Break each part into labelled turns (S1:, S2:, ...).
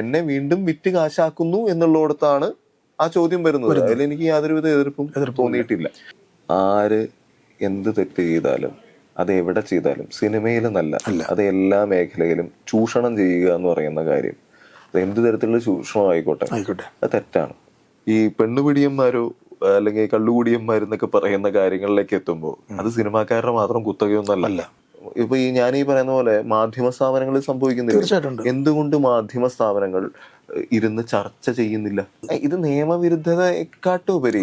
S1: എന്നെ വീണ്ടും വിറ്റ് കാശാക്കുന്നു എന്നുള്ളിടത്താണ് ആ ചോദ്യം വരുന്നത്. അതിൽ എനിക്ക് യാതൊരുവിധ എതിർപ്പും തോന്നിയിട്ടില്ല. ആര് എന്ത് തെറ്റ് ചെയ്താലും അത് എവിടെ ചെയ്താലും സിനിമയിൽ നല്ല അത് എല്ലാ മേഖലയിലും ചൂഷണം ചെയ്യുക എന്ന് പറയുന്ന കാര്യം അത് എന്ത് തരത്തിലുള്ള ചൂഷണം ആയിക്കോട്ടെ അത് തെറ്റാണ്. ഈ പെണ്ണുപിടിയന്മാരോ അല്ലെങ്കിൽ കള്ളുകുടിയന്മാരെന്നൊക്കെ പറയുന്ന കാര്യങ്ങളിലേക്ക് എത്തുമ്പോൾ അത് സിനിമാക്കാരുടെ മാത്രം കുത്തകയൊന്നല്ല. ഇപ്പൊ ഈ ഞാൻ ഈ പറയുന്ന പോലെ മാധ്യമ സ്ഥാപനങ്ങളിൽ സംഭവിക്കുന്നില്ല. എന്തുകൊണ്ട് മാധ്യമ സ്ഥാപനങ്ങൾ ഇരുന്ന് ചർച്ച ചെയ്യുന്നില്ല? ഇത് നിയമവിരുദ്ധതയെക്കാട്ടുപരി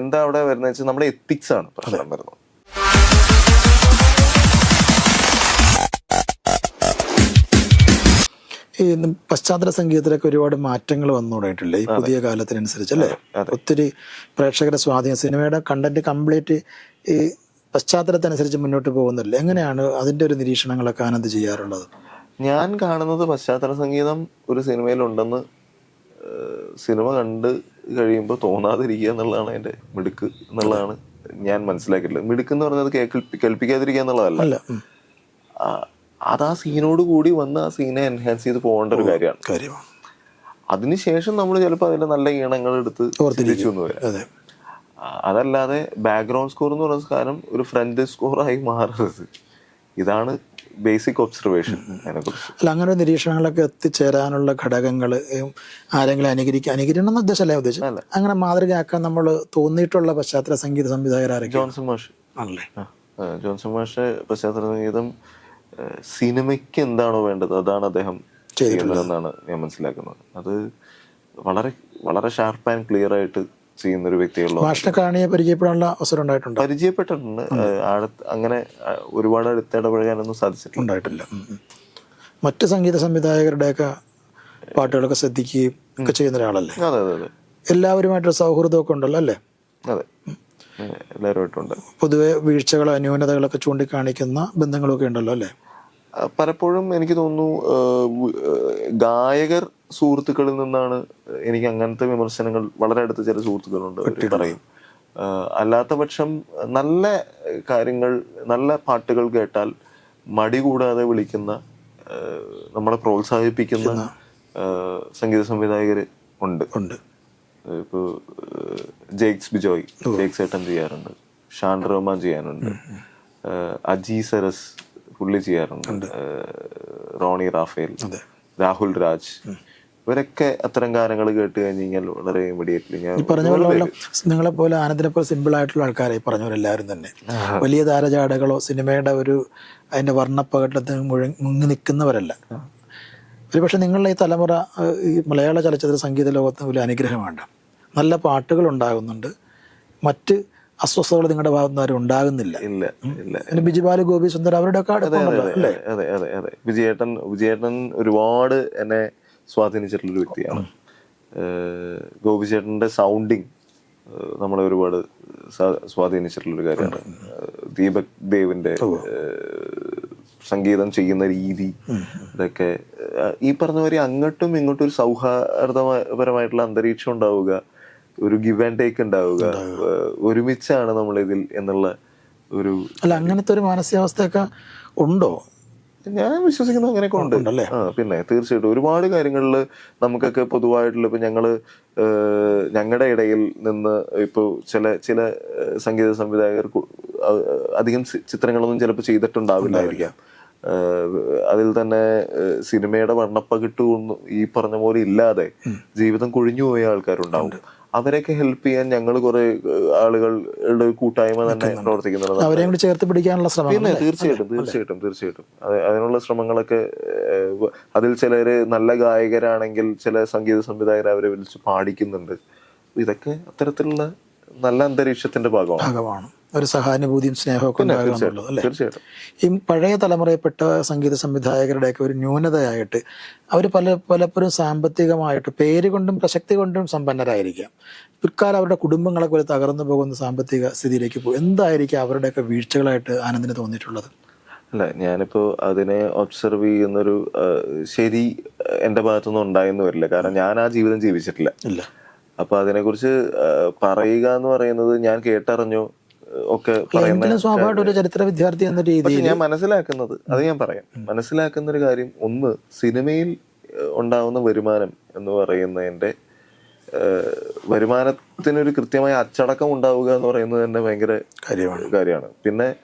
S1: എന്താ അവിടെ വരുന്നത് വെച്ചാൽ നമ്മുടെ എത്തിക്സ് ആണ് പ്രശ്നം വരുന്നത്.
S2: ഈ പശ്ചാത്തല സംഗീതത്തിലൊക്കെ ഒരുപാട് മാറ്റങ്ങൾ വന്നു തുടങ്ങിയിട്ടില്ലേ ഈ പുതിയ കാലത്തിനനുസരിച്ച് അല്ലേ ഒത്തിരി പ്രേക്ഷകരെ സ്വാധീനം സിനിമയുടെ കണ്ടന്റ് കംപ്ലീറ്റ് ഈ പശ്ചാത്തലത്തനുസരിച്ച് മുന്നോട്ട് പോകുന്നില്ല എങ്ങനെയാണ് അതിന്റെ ഒരു നിരീക്ഷണങ്ങളൊക്കെ ആനന്ദ് ചെയ്യാറുള്ളത്?
S1: ഞാൻ കാണുന്നത് പശ്ചാത്തല സംഗീതം ഒരു സിനിമയിലുണ്ടെന്ന് സിനിമ കണ്ട് കഴിയുമ്പോൾ തോന്നാതിരിക്കുക എന്നുള്ളതാണ് എന്റെ മിടുക്ക് എന്നുള്ളതാണ് ഞാൻ മനസ്സിലാക്കിയിട്ടുള്ളത്. മിടുക്ക് എന്ന് പറഞ്ഞത് കേൾപ്പി കേൾപ്പിക്കാതിരിക്കുക എന്നുള്ളതല്ല. അത് ആ സീനോട് കൂടി വന്ന് ആ സീനെ എൻഹാൻസ് ചെയ്ത് പോകേണ്ട ഒരു കാര്യമാണ്. അതിനുശേഷം നമ്മൾ ചിലപ്പോൾ അതിൽ നല്ല ഈണങ്ങൾ എടുത്ത് തിരിച്ചു എന്ന് വരാം. അതല്ലാതെ ബാക്ക്ഗ്രൗണ്ട് സ്കോർ എന്ന് പറയുന്ന സാധനം ഒരു ഫ്രണ്ട് സ്കോറായി മാറരുത്. ഇതാണ് ബേസിക് ഒബ്സർവേഷൻ
S2: അല്ല അങ്ങനെ നിരീക്ഷണങ്ങളൊക്കെ എത്തിച്ചേരാനുള്ള ഘടകങ്ങൾ ആരെങ്കിലും അനുകരിക്കുക അനുകരിക്കണം എന്ന ഉദ്ദേശമല്ല ഉദ്ദേശം അങ്ങനെ മാതൃകയാക്കാൻ നമ്മൾ തോന്നിയിട്ടുള്ള പശ്ചാത്തല സംഗീത സംവിധായകരായിരിക്കും
S1: ജോൺസൺ മാഷ്.
S2: ആണല്ലേ
S1: ജോൺസൺ മാഷ് പശ്ചാത്തല സംഗീതം സിനിമയ്ക്ക് എന്താണോ വേണ്ടത് അതാണ് അദ്ദേഹം ചെയ്യുന്നതെന്നാണ് ഞാൻ മനസ്സിലാക്കുന്നത്. അത് വളരെ വളരെ ഷാർപ്പ് ആൻഡ് ക്ലിയർ ആയിട്ട് ചെയ്യുന്ന ഒരു വ്യക്തിയുള്ള
S2: മാഷിനെ കാണിയെ പരിചയപ്പെടാനുള്ള അവസരം ഉണ്ടായിട്ടുണ്ട്?
S1: പരിചയപ്പെട്ടിട്ടുണ്ട്. അടുത്ത് അങ്ങനെ ഒരുപാട് അടുത്തിടപഴകാനൊന്നും
S2: ഉം. മറ്റ് സംഗീത സംവിധായകരുടെയൊക്കെ പാട്ടുകളൊക്കെ ശ്രദ്ധിക്കുകയും ഒക്കെ ചെയ്യുന്ന ഒരാളല്ലേ?
S1: അതെ അതെ അതെ.
S2: എല്ലാവരുമായിട്ടൊരു സൗഹൃദമൊക്കെ ഉണ്ടല്ലോ അല്ലേ?
S1: അതെ. എല്ലാവരുമായിട്ടുണ്ട്.
S2: പൊതുവെ വീഴ്ചകളോ ന്യൂനതകളൊക്കെ ചൂണ്ടിക്കാണിക്കുന്ന ബന്ധങ്ങളൊക്കെ ഉണ്ടല്ലോ അല്ലേ?
S1: പലപ്പോഴും എനിക്ക് തോന്നുന്നു ഗായകർ സുഹൃത്തുക്കളിൽ നിന്നാണ് എനിക്ക് അങ്ങനത്തെ വിമർശനങ്ങൾ വളരെ അടുത്ത ചില സുഹൃത്തുക്കളുണ്ട് പറയും. അല്ലാത്ത പക്ഷം നല്ല കാര്യങ്ങൾ നല്ല പാട്ടുകൾ കേട്ടാൽ മടി കൂടാതെ വിളിക്കുന്ന നമ്മളെ പ്രോത്സാഹിപ്പിക്കുന്ന സംഗീത സംവിധായകർ ഉണ്ട്.
S2: ഉണ്ട്.
S1: ഇപ്പോൾ ജേക്സ് ബിജോയ്. ജെയ്ക്സ് ഏട്ടൻ ചെയ്യാറുണ്ട്. ഷാൻ റഹ്മാൻ ചെയ്യാനുണ്ട്. അജി സരസ് പുള്ളി ചെയ്യാറുണ്ട്. റോണി റാഫേൽ രാഹുൽ രാജ്. ഇവരൊക്കെ അത്തരം ഗാനങ്ങൾ കേട്ട് കഴിഞ്ഞ് കഴിഞ്ഞാൽ വളരെ ഇമ്മീഡിയറ്റ്ലി ഞാൻ
S2: പറഞ്ഞ പോലെ നിങ്ങളെ പോലെ ആനന്ദിനെ പോലെ സിമ്പിൾ ആയിട്ടുള്ള ആൾക്കാരെ പറഞ്ഞവരെല്ലാവരും തന്നെ. വലിയ താരജാടകളോ സിനിമയുടെ ഒരു അതിന്റെ വർണപ്പകട്ടത്തിന് മുഴങ്ങി മുങ്ങി നിൽക്കുന്നവരല്ല. ഒരുപക്ഷെ നിങ്ങളുടെ ഈ തലമുറ ഈ മലയാള ചലച്ചിത്ര സംഗീത ലോകത്തിന് വലിയ അനുഗ്രഹമാണ് നല്ല പാട്ടുകൾ ഉണ്ടാകുന്നുണ്ട്. മറ്റ് അസ്വസ്ഥതകൾ നിങ്ങളുടെ ഭാഗത്തുനിന്ന് ആരും ഉണ്ടാകുന്നില്ല.
S1: ഇല്ല ഇല്ല
S2: പിന്നെ ബിജിബാലു ഗോപി സുന്ദർ അവരുടെ ഒക്കെ
S1: അതെ അതെ അതെ. വിജയേട്ടൻ വിജയേട്ടൻ ഒരുപാട് എന്നെ സ്വാധീനിച്ചിട്ടുള്ള ഒരു വ്യക്തിയാണ് ഗോപിചേട്ടന്റെ സൗണ്ടിങ് നമ്മളെ ഒരുപാട് സ്വാധീനിച്ചിട്ടുള്ളൊരു കാര്യമാണ്. ദീപക് ദേവിന്റെ സംഗീതം ചെയ്യുന്ന രീതി ഇതൊക്കെ ഈ പറഞ്ഞ മാതിരി അങ്ങോട്ടും ഇങ്ങോട്ടും ഒരു സൗഹാർദ്ദപരമായിട്ടുള്ള അന്തരീക്ഷം ഉണ്ടാവുക ഒരു ഗിവ് ആൻഡ് ടേക്ക് ഉണ്ടാവുക ഒരുമിച്ചാണ് നമ്മളിതിൽ എന്നുള്ള ഒരു
S2: അല്ല അങ്ങനത്തെ ഒരു മാനസികാവസ്ഥയൊക്കെ ഉണ്ടോ?
S1: ഞാൻ വിശ്വസിക്കുന്നത് അങ്ങനെയൊക്കെ ഉണ്ട്. പിന്നെ തീർച്ചയായിട്ടും ഒരുപാട് കാര്യങ്ങളിൽ നമുക്കൊക്കെ പൊതുവായിട്ടുള്ള ഇപ്പൊ ഞങ്ങൾ ഞങ്ങളുടെ ഇടയിൽ നിന്ന് ഇപ്പോൾ ചില ചില സംഗീത സംവിധായകർ അധികം ചിത്രങ്ങളൊന്നും ചിലപ്പോൾ ചെയ്തിട്ടുണ്ടാവില്ലായിരിക്കാം അതിൽ തന്നെ സിനിമയുടെ വർണപ്പകിട്ട് ഈ പറഞ്ഞ പോലെ ഇല്ലാതെ ജീവിതം കൊഴിഞ്ഞു പോയ ആൾക്കാരുണ്ടാവും. അവരെയൊക്കെ ഹെൽപ്പ് ചെയ്യാൻ ഞങ്ങൾ കുറെ ആളുകളുടെ കൂട്ടായ്മ തന്നെ പ്രവർത്തിക്കുന്നുണ്ട്.
S2: അവരെ കൂടി ചേർത്ത് പിടിക്കാനുള്ള ശ്രമം
S1: പിന്നെ തീർച്ചയായിട്ടും തീർച്ചയായിട്ടും തീർച്ചയായിട്ടും. അത് അതിനുള്ള ശ്രമങ്ങളൊക്കെ അതിൽ ചിലര് നല്ല ഗായകരാണെങ്കിൽ ചില സംഗീത സംവിധായകർ അവരെ വിളിച്ച് പാടിക്കുന്നുണ്ട്. ഇതൊക്കെ അത്തരത്തിലുള്ള നല്ല അന്തരീക്ഷത്തിന്റെ ഭാഗമാണ്.
S2: ഭാഗമാണ്. ഒരു സഹാനുഭൂതിയും സ്നേഹമൊക്കെ ഉണ്ടാകണമെന്നുള്ളത് അല്ലേ? ഈ പഴയ തലമുറയിൽപ്പെട്ട സംഗീത സംവിധായകരുടെയൊക്കെ ഒരു ന്യൂനതയായിട്ട് അവർ പല പലപ്പോഴും സാമ്പത്തികമായിട്ട് പേര് കൊണ്ടും പ്രസക്തി കൊണ്ടും സമ്പന്നരായിരിക്കാം. പിൽക്കാലം അവരുടെ കുടുംബങ്ങളൊക്കെ ഒരു തകർന്നു പോകുന്ന സാമ്പത്തിക സ്ഥിതിയിലേക്ക് പോകും. എന്തായിരിക്കും അവരുടെയൊക്കെ വീഴ്ചകളായിട്ട് ആനന്ദിന് തോന്നിയിട്ടുള്ളത്?
S1: അല്ല ഞാനിപ്പോൾ അതിനെ ഒബ്സർവ് ചെയ്യുന്നൊരു ശരി എന്റെ ഭാഗത്തുനിന്ന് ഉണ്ടായെന്ന് വരില്ല. കാരണം ഞാൻ ആ ജീവിതം ജീവിച്ചിട്ടില്ല.
S2: ഇല്ല.
S1: അപ്പൊ അതിനെക്കുറിച്ച് പറയുക എന്ന് പറയുന്നത് ഞാൻ കേട്ടറിഞ്ഞു. ഒക്കെ പറയുന്ന
S2: എങ്കിലും സ്വാഭാവികമായിട്ട് ഒരു ചരിത്ര വിദ്യാർത്ഥി എന്ന രീതിയിൽ
S1: ഞാൻ മനസ്സിലാക്കുന്നത് അത് ഞാൻ പറയാം. മനസ്സിലാക്കുന്ന ഒരു കാര്യം ഒന്ന് സിനിമയിൽ ഉണ്ടാവുന്ന വരുമാനം എന്ന് പറയുന്നതിന്റെ വരുമാനത്തിനൊരു കൃത്യമായ അച്ചടക്കം ഉണ്ടാവുക എന്ന് പറയുന്നത് തന്നെ ഭയങ്കര
S2: കാര്യമാണ്.
S1: കാര്യമാണ്. പിന്നെ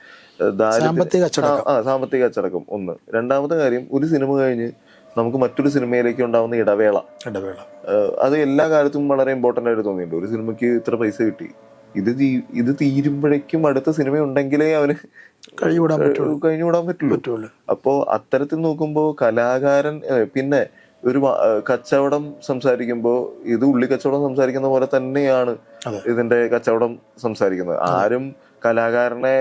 S2: സാമ്പത്തിക അച്ചടക്കം.
S1: ആ സാമ്പത്തിക അച്ചടക്കം ഒന്ന്. രണ്ടാമത്തെ കാര്യം ഒരു സിനിമ കഴിഞ്ഞ് നമുക്ക് മറ്റൊരു സിനിമയിലേക്ക് ഉണ്ടാവുന്ന ഇടവേള.
S2: ഇടവേള.
S1: അത് എല്ലാ കാര്യത്തും വളരെ ഇമ്പോർട്ടന്റ് ആയിട്ട് തോന്നിയിട്ടുണ്ട്. ഒരു സിനിമയ്ക്ക് ഇത്ര പൈസ കിട്ടി. ഇത് ഇത് തീരുമ്പോഴേക്കും അടുത്ത സിനിമ ഉണ്ടെങ്കിലേ അവന്
S2: പറ്റുള്ളൂ.
S1: കഴിഞ്ഞുകൂടാൻ പറ്റുള്ളൂ.
S2: പറ്റുള്ളൂ.
S1: അപ്പോ അത്തരത്തിൽ നോക്കുമ്പോൾ കലാകാരൻ പിന്നെ ഒരു കച്ചവടം സംസാരിക്കുമ്പോൾ ഇത് ഉള്ളി കച്ചവടം സംസാരിക്കുന്ന പോലെ തന്നെയാണ് ഇതിന്റെ കച്ചവടം സംസാരിക്കുന്നത്. ആരും കലാകാരനെ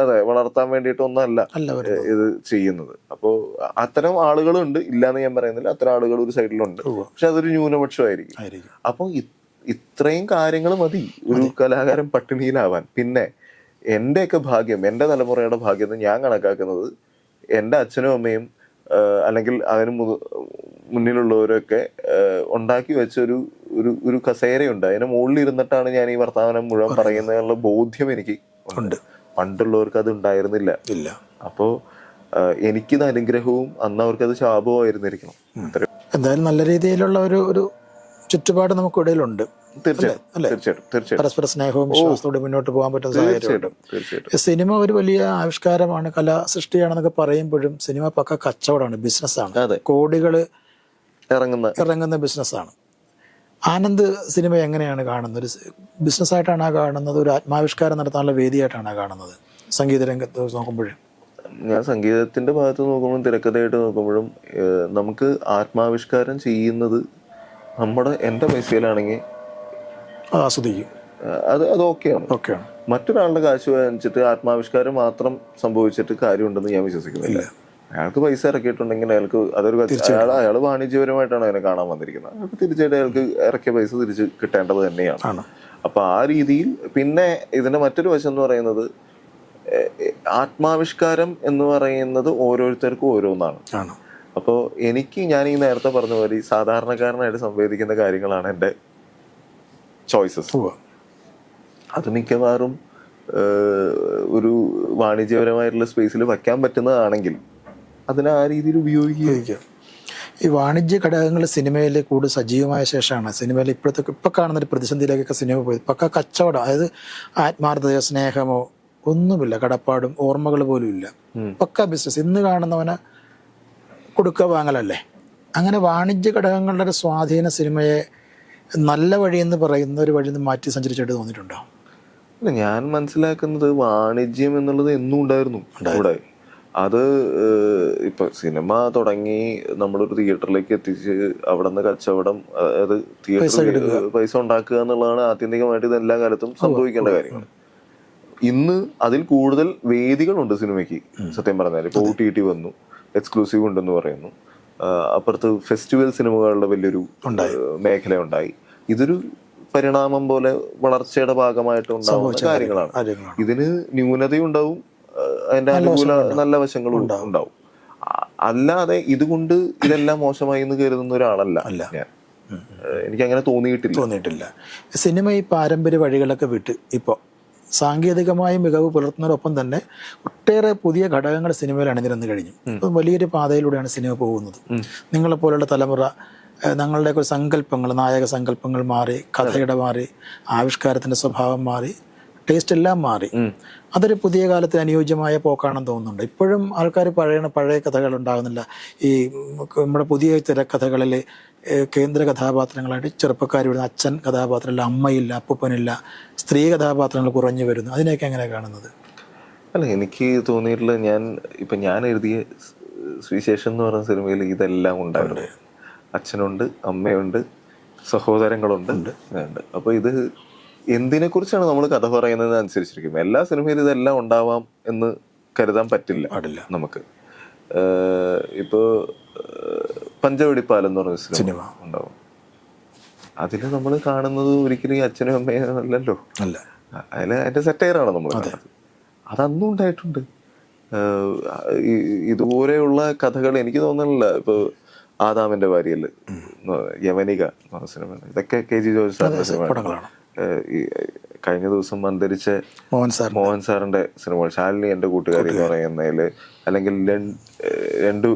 S1: അതെ വളർത്താൻ
S2: അല്ല
S1: ഇത് ചെയ്യുന്നത്. അപ്പോ അത്തരം ആളുകളുണ്ട്. ഇല്ലാന്ന് ഞാൻ പറയുന്നില്ല. അത്തരം ആളുകൾ ഒരു സൈഡിലുണ്ട്. പക്ഷെ അതൊരു ന്യൂനപക്ഷമായിരിക്കും.
S2: ആയിരിക്കും.
S1: അപ്പൊ ഇത്രയും കാര്യങ്ങൾ മതി. ഒരു കലാകാരൻ പട്ടിണിയിലാവാൻ. പിന്നെ എന്റെയൊക്കെ ഭാഗ്യം എന്റെ തലമുറയുടെ ഭാഗ്യം എന്ന് ഞാൻ കണക്കാക്കുന്നത് എന്റെ അച്ഛനും അമ്മയും അല്ലെങ്കിൽ അതിന് മു- മുന്നിലുള്ളവരൊക്കെ ഉണ്ടാക്കി വെച്ച ഒരു ഒരു ഒരു കസേരയുണ്ട്. അതിന് മുകളിൽ ഇരുന്നിട്ടാണ് ഞാൻ ഈ വർത്തമാനം മുഴുവൻ പറയുന്നതിനുള്ള ബോധ്യം എനിക്ക് ഉണ്ട്. പണ്ടുള്ളവർക്ക് അത് ഉണ്ടായിരുന്നില്ല.
S2: ഇല്ല.
S1: അപ്പോൾ എനിക്കിത് അനുഗ്രഹവും അന്ന് അവർക്കത് ശാപവും ആയിരുന്നിരിക്കണം
S2: എന്തായാലും നല്ല രീതിയിലുള്ള ഒരു ഒരു ചുറ്റുപാട് നമുക്കിടയിലുണ്ട് പരസ്പര സ്നേഹവും വിശ്വാസത്തോടെ മുന്നോട്ട് പോകാൻ പറ്റുന്ന സാഹചര്യമുണ്ട്.
S1: തീർച്ചയായിട്ടും.
S2: സിനിമ ഒരു വലിയ ആവിഷ്കാരമാണ് കലാ സൃഷ്ടിയാണെന്നൊക്കെ പറയുമ്പോഴും സിനിമ പക്ക കച്ചവടമാണ് ബിസിനസ്സാണ്.
S1: ആണ്
S2: കോടികൾ
S1: ഇറങ്ങുന്ന
S2: ഇറങ്ങുന്ന ബിസിനസ്സാണ്. ആനന്ദ് സിനിമ എങ്ങനെയാണ് കാണുന്നത്? ഒരു ബിസിനസ്സായിട്ടാണ് കാണുന്നത്? ഒരു ആത്മാവിഷ്കാരം നടത്താനുള്ള വേദിയായിട്ടാണ് കാണുന്നത്? സംഗീത രംഗത്ത് നോക്കുമ്പോഴും.
S1: ഞാൻ സംഗീതത്തിന്റെ ഭാഗത്ത് നോക്കുമ്പോഴും തിരക്കഥയായിട്ട് നോക്കുമ്പോഴും നമുക്ക് ആത്മാവിഷ്കാരം ചെയ്യുന്നത് നമ്മുടെ എന്റെ പൈസയിലാണെങ്കിൽ
S2: ആസ്വദിക്കും.
S1: അത് അത് ഓക്കെയാണ്.
S2: ഓക്കെയാണ്.
S1: മറ്റൊരാളുടെ കാശ് വാങ്ങിച്ചിട്ട് ആത്മാവിഷ്കാരം മാത്രം സംഭവിച്ചിട്ട് കാര്യമുണ്ടെന്ന് ഞാൻ വിശ്വസിക്കുന്നില്ല. അയാൾക്ക് പൈസ ഇറക്കിയിട്ടുണ്ടെങ്കിൽ അയാൾക്ക് അതൊരു അയാൾ അയാൾ വാണിജ്യപരമായിട്ടാണ് അതിനെ കാണാൻ വന്നിരിക്കുന്നത്. അയാൾക്ക് തീർച്ചയായിട്ടും അയാൾക്ക് ഇറക്കിയ പൈസ തിരിച്ച് കിട്ടേണ്ടത് തന്നെയാണ്. അപ്പൊ ആ രീതിയിൽ പിന്നെ ഇതിന്റെ മറ്റൊരു വശം എന്ന് പറയുന്നത് ആത്മാവിഷ്കാരം എന്ന് പറയുന്നത് ഓരോരുത്തർക്കും ഓരോന്നാണ്. അപ്പോൾ എനിക്ക് ഞാൻ ഈ നേരത്തെ പറഞ്ഞ പോലെ ഈ സാധാരണക്കാരനായിട്ട് സംവേദിക്കുന്ന കാര്യങ്ങളാണ് എന്റെ ചോയ്സസ്. അത് മിക്കവാറും ഒരു വാണിജ്യപരമായിട്ടുള്ള സ്പേസിൽ വയ്ക്കാൻ പറ്റുന്നതാണെങ്കിൽ അതിനെ ആ രീതിയിൽ ഉപയോഗിക്കുക.
S2: ഉപയോഗിക്കാം. ഈ വാണിജ്യ ഘടകങ്ങൾ സിനിമയിൽ കൂടുതൽ സജീവമായ ശേഷമാണ്. സിനിമയിൽ ഇപ്പോഴത്തെ ഇപ്പൊ കാണുന്ന ഒരു പ്രതിസന്ധിയിലേക്കൊക്കെ സിനിമ പോയത് പക്ക കച്ചവടം അതായത് ആത്മാർത്ഥതയോ സ്നേഹമോ ഒന്നുമില്ല. കടപ്പാടും ഓർമ്മകൾ പോലും ഇല്ല. പക്ക ബിസിനസ് ഇന്ന് കാണുന്നവന് കൊടുക്ക വാങ്ങലല്ലേ? അങ്ങനെ വാണിജ്യ ഘടകങ്ങളുടെ ഒരു സ്വാധീന സിനിമയെ നല്ല വഴിയെന്ന് പറയുന്ന ഒരു വഴി നിന്ന് മാറ്റി സഞ്ചരിച്ചിട്ട് തോന്നിയിട്ടുണ്ടോ?
S1: ഞാൻ മനസ്സിലാക്കുന്നത് വാണിജ്യം എന്നുള്ളത് എന്നും ഉണ്ടായിരുന്നു ഇവിടെ അത് ഇപ്പൊ സിനിമ തുടങ്ങി നമ്മളൊരു തിയേറ്ററിലേക്ക് എത്തിച്ച് അവിടെ നിന്ന് കച്ചവടം അതായത് തിയേറ്ററിൽ പൈസ ഉണ്ടാക്കുക എന്നുള്ളതാണ് ആത്യന്തികമായിട്ട് ഇത് എല്ലാ കാലത്തും സംഭവിക്കേണ്ട കാര്യങ്ങൾ. ഇന്ന് അതിൽ കൂടുതൽ വേദികളുണ്ട് സിനിമയ്ക്ക് സത്യം പറഞ്ഞാൽ ഇപ്പോൾ ഒ ടി ടി വന്നു എക്സ്ക്ലൂസീവ് ഉണ്ടെന്ന് പറയുന്നു. അപ്പുറത്ത് ഫെസ്റ്റിവൽ സിനിമകളുടെ വലിയൊരു മേഖല ഉണ്ടായി. ഇതൊരു പരിണാമം പോലെ വളർച്ചയുടെ ഭാഗമായിട്ട് ഉണ്ടാവുന്ന കാര്യങ്ങളാണ്. ഇതിന് ന്യൂനതയുണ്ടാവും അതിന്റെ അനുകൂല നല്ല വശങ്ങളും ഉണ്ടാവും. അല്ലാതെ ഇതുകൊണ്ട് ഇതെല്ലാം മോശമായി എന്ന് കരുതുന്ന ഒരാളല്ല ഞാൻ. എനിക്ക് അങ്ങനെ തോന്നിയിട്ടില്ല.
S2: തോന്നിയിട്ടില്ല. സിനിമ ഈ പാരമ്പര്യ വഴികളൊക്കെ വിട്ട് ഇപ്പോൾ സാങ്കേതികമായ മികവ് പുലർത്തുന്നതിനൊപ്പം തന്നെ ഒട്ടേറെ പുതിയ ഘടകങ്ങൾ സിനിമയിൽ അണിനിരന്നു കഴിഞ്ഞു. വലിയൊരു പാതയിലൂടെയാണ് സിനിമ പോകുന്നത്. നിങ്ങളെ പോലുള്ള തലമുറ ഞങ്ങളുടെയൊക്കെ സങ്കല്പങ്ങൾ നായക സങ്കല്പങ്ങൾ മാറി കഥയുടെ മാറി ആവിഷ്കാരത്തിന്റെ സ്വഭാവം മാറി ടേസ്റ്റ് എല്ലാം മാറി അതൊരു പുതിയ കാലത്തിന് അനുയോജ്യമായ പോക്കാണെന്ന് തോന്നുന്നുണ്ട്. ഇപ്പോഴും ആൾക്കാർ പഴയ പഴയ കഥകൾ ഉണ്ടാകുന്നില്ല. ഈ നമ്മുടെ പുതിയ തിരക്കഥകളിൽ കേന്ദ്ര കഥാപാത്രങ്ങളായിട്ട് ചെറുപ്പക്കാർ വരുന്ന അച്ഛൻ കഥാപാത്രമില്ല അമ്മയില്ല അപ്പൂപ്പനില്ല സ്ത്രീ കഥാപാത്രങ്ങൾ കുറഞ്ഞു വരുന്നു. അതിനെയൊക്കെ എങ്ങനെ കാണുന്നത്?
S1: അല്ല എനിക്ക് തോന്നിയിട്ടുള്ള ഞാൻ ഇപ്പം ഞാൻ എഴുതിയ സുവിശേഷം എന്ന് പറഞ്ഞ സിനിമയിൽ ഇതെല്ലാം ഉണ്ടായിരുന്നു. അച്ഛനുണ്ട് അമ്മയുണ്ട് സഹോദരങ്ങളുണ്ട്. ഉണ്ട്. അപ്പോൾ ഇത് എന്തിനെ കുറിച്ചാണ് നമ്മൾ കഥ പറയുന്നത് അനുസരിച്ചിരിക്കും? എല്ലാ സിനിമയിലും ഇതെല്ലാം ഉണ്ടാവാം എന്ന് കരുതാൻ പറ്റില്ല
S2: പാടില്ല.
S1: നമുക്ക്. ഇപ്പോ പഞ്ചവടിപ്പാൽ പഞ്ചവടിപ്പാലം എന്ന് പറഞ്ഞ സിനിമ ഉണ്ടാവും. അതിൽ നമ്മൾ കാണുന്നത് ഒരിക്കലും ഈ അച്ഛനും അമ്മയും അല്ലല്ലോ.
S2: അല്ല.
S1: അതിൽ അതിന്റെ സെറ്റയറാണ് നമ്മൾ അതന്നും ഉണ്ടായിട്ടുണ്ട്. ഇതുപോലെയുള്ള കഥകൾ എനിക്ക് തോന്നുന്നില്ല. ഇപ്പൊ ആദാമിന്റെ എന്ന് പറഞ്ഞ സിനിമ ഇതൊക്കെ കെ ജി ജോർജ് സാറിന്റെ സിനിമ കഴിഞ്ഞ ദിവസം അന്തരിച്ച
S2: മോഹൻ സാർ
S1: മോഹൻ സാറിന്റെ സിനിമ ശാലിനി എന്റെ കൂട്ടുകാരി എന്ന് പറയുന്നതിൽ അല്ലെങ്കിൽ രണ്ട്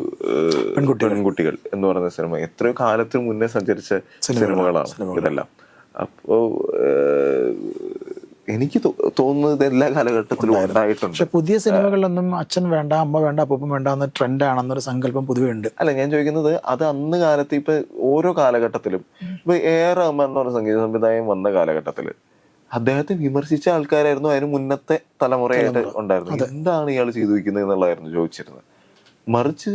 S1: പെൺകുട്ടികൾ. എന്ന് പറയുന്ന സിനിമ. എത്രയോ കാലത്തിന് മുന്നേ സഞ്ചരിച്ച സിനിമകളാണ് ഇതെല്ലാം. അപ്പോ എനിക്ക് തോന്നുന്നത് എല്ലാ കാലഘട്ടത്തിലും ഉണ്ടായിട്ടുണ്ട്.
S2: പക്ഷെ പുതിയ സിനിമകളിലൊന്നും അച്ഛൻ വേണ്ട അമ്മ വേണ്ട അപ്പം വേണ്ട എന്ന ട്രെൻഡ് ആണെന്നൊരു സങ്കല്പം പൊതുവേ ഉണ്ട്.
S1: അല്ല ഞാൻ ചോദിക്കുന്നത് അത് അന്ന് കാലത്ത് ഇപ്പൊ ഓരോ കാലഘട്ടത്തിലും ഇപ്പൊ എ ആർ റഹ്മാൻ എന്ന് പറഞ്ഞ സംഗീത സംവിധായകൻ വന്ന കാലഘട്ടത്തിൽ അദ്ദേഹത്തെ വിമർശിച്ച ആൾക്കാരായിരുന്നു അതിന് മുന്നത്തെ തലമുറയായിട്ട് ഉണ്ടായിരുന്നത്. എന്താണ് ഇയാൾ ചെയ്തു വെക്കുന്നത് എന്നുള്ളതായിരുന്നു ചോദിച്ചിരുന്നത്. മറിച്ച്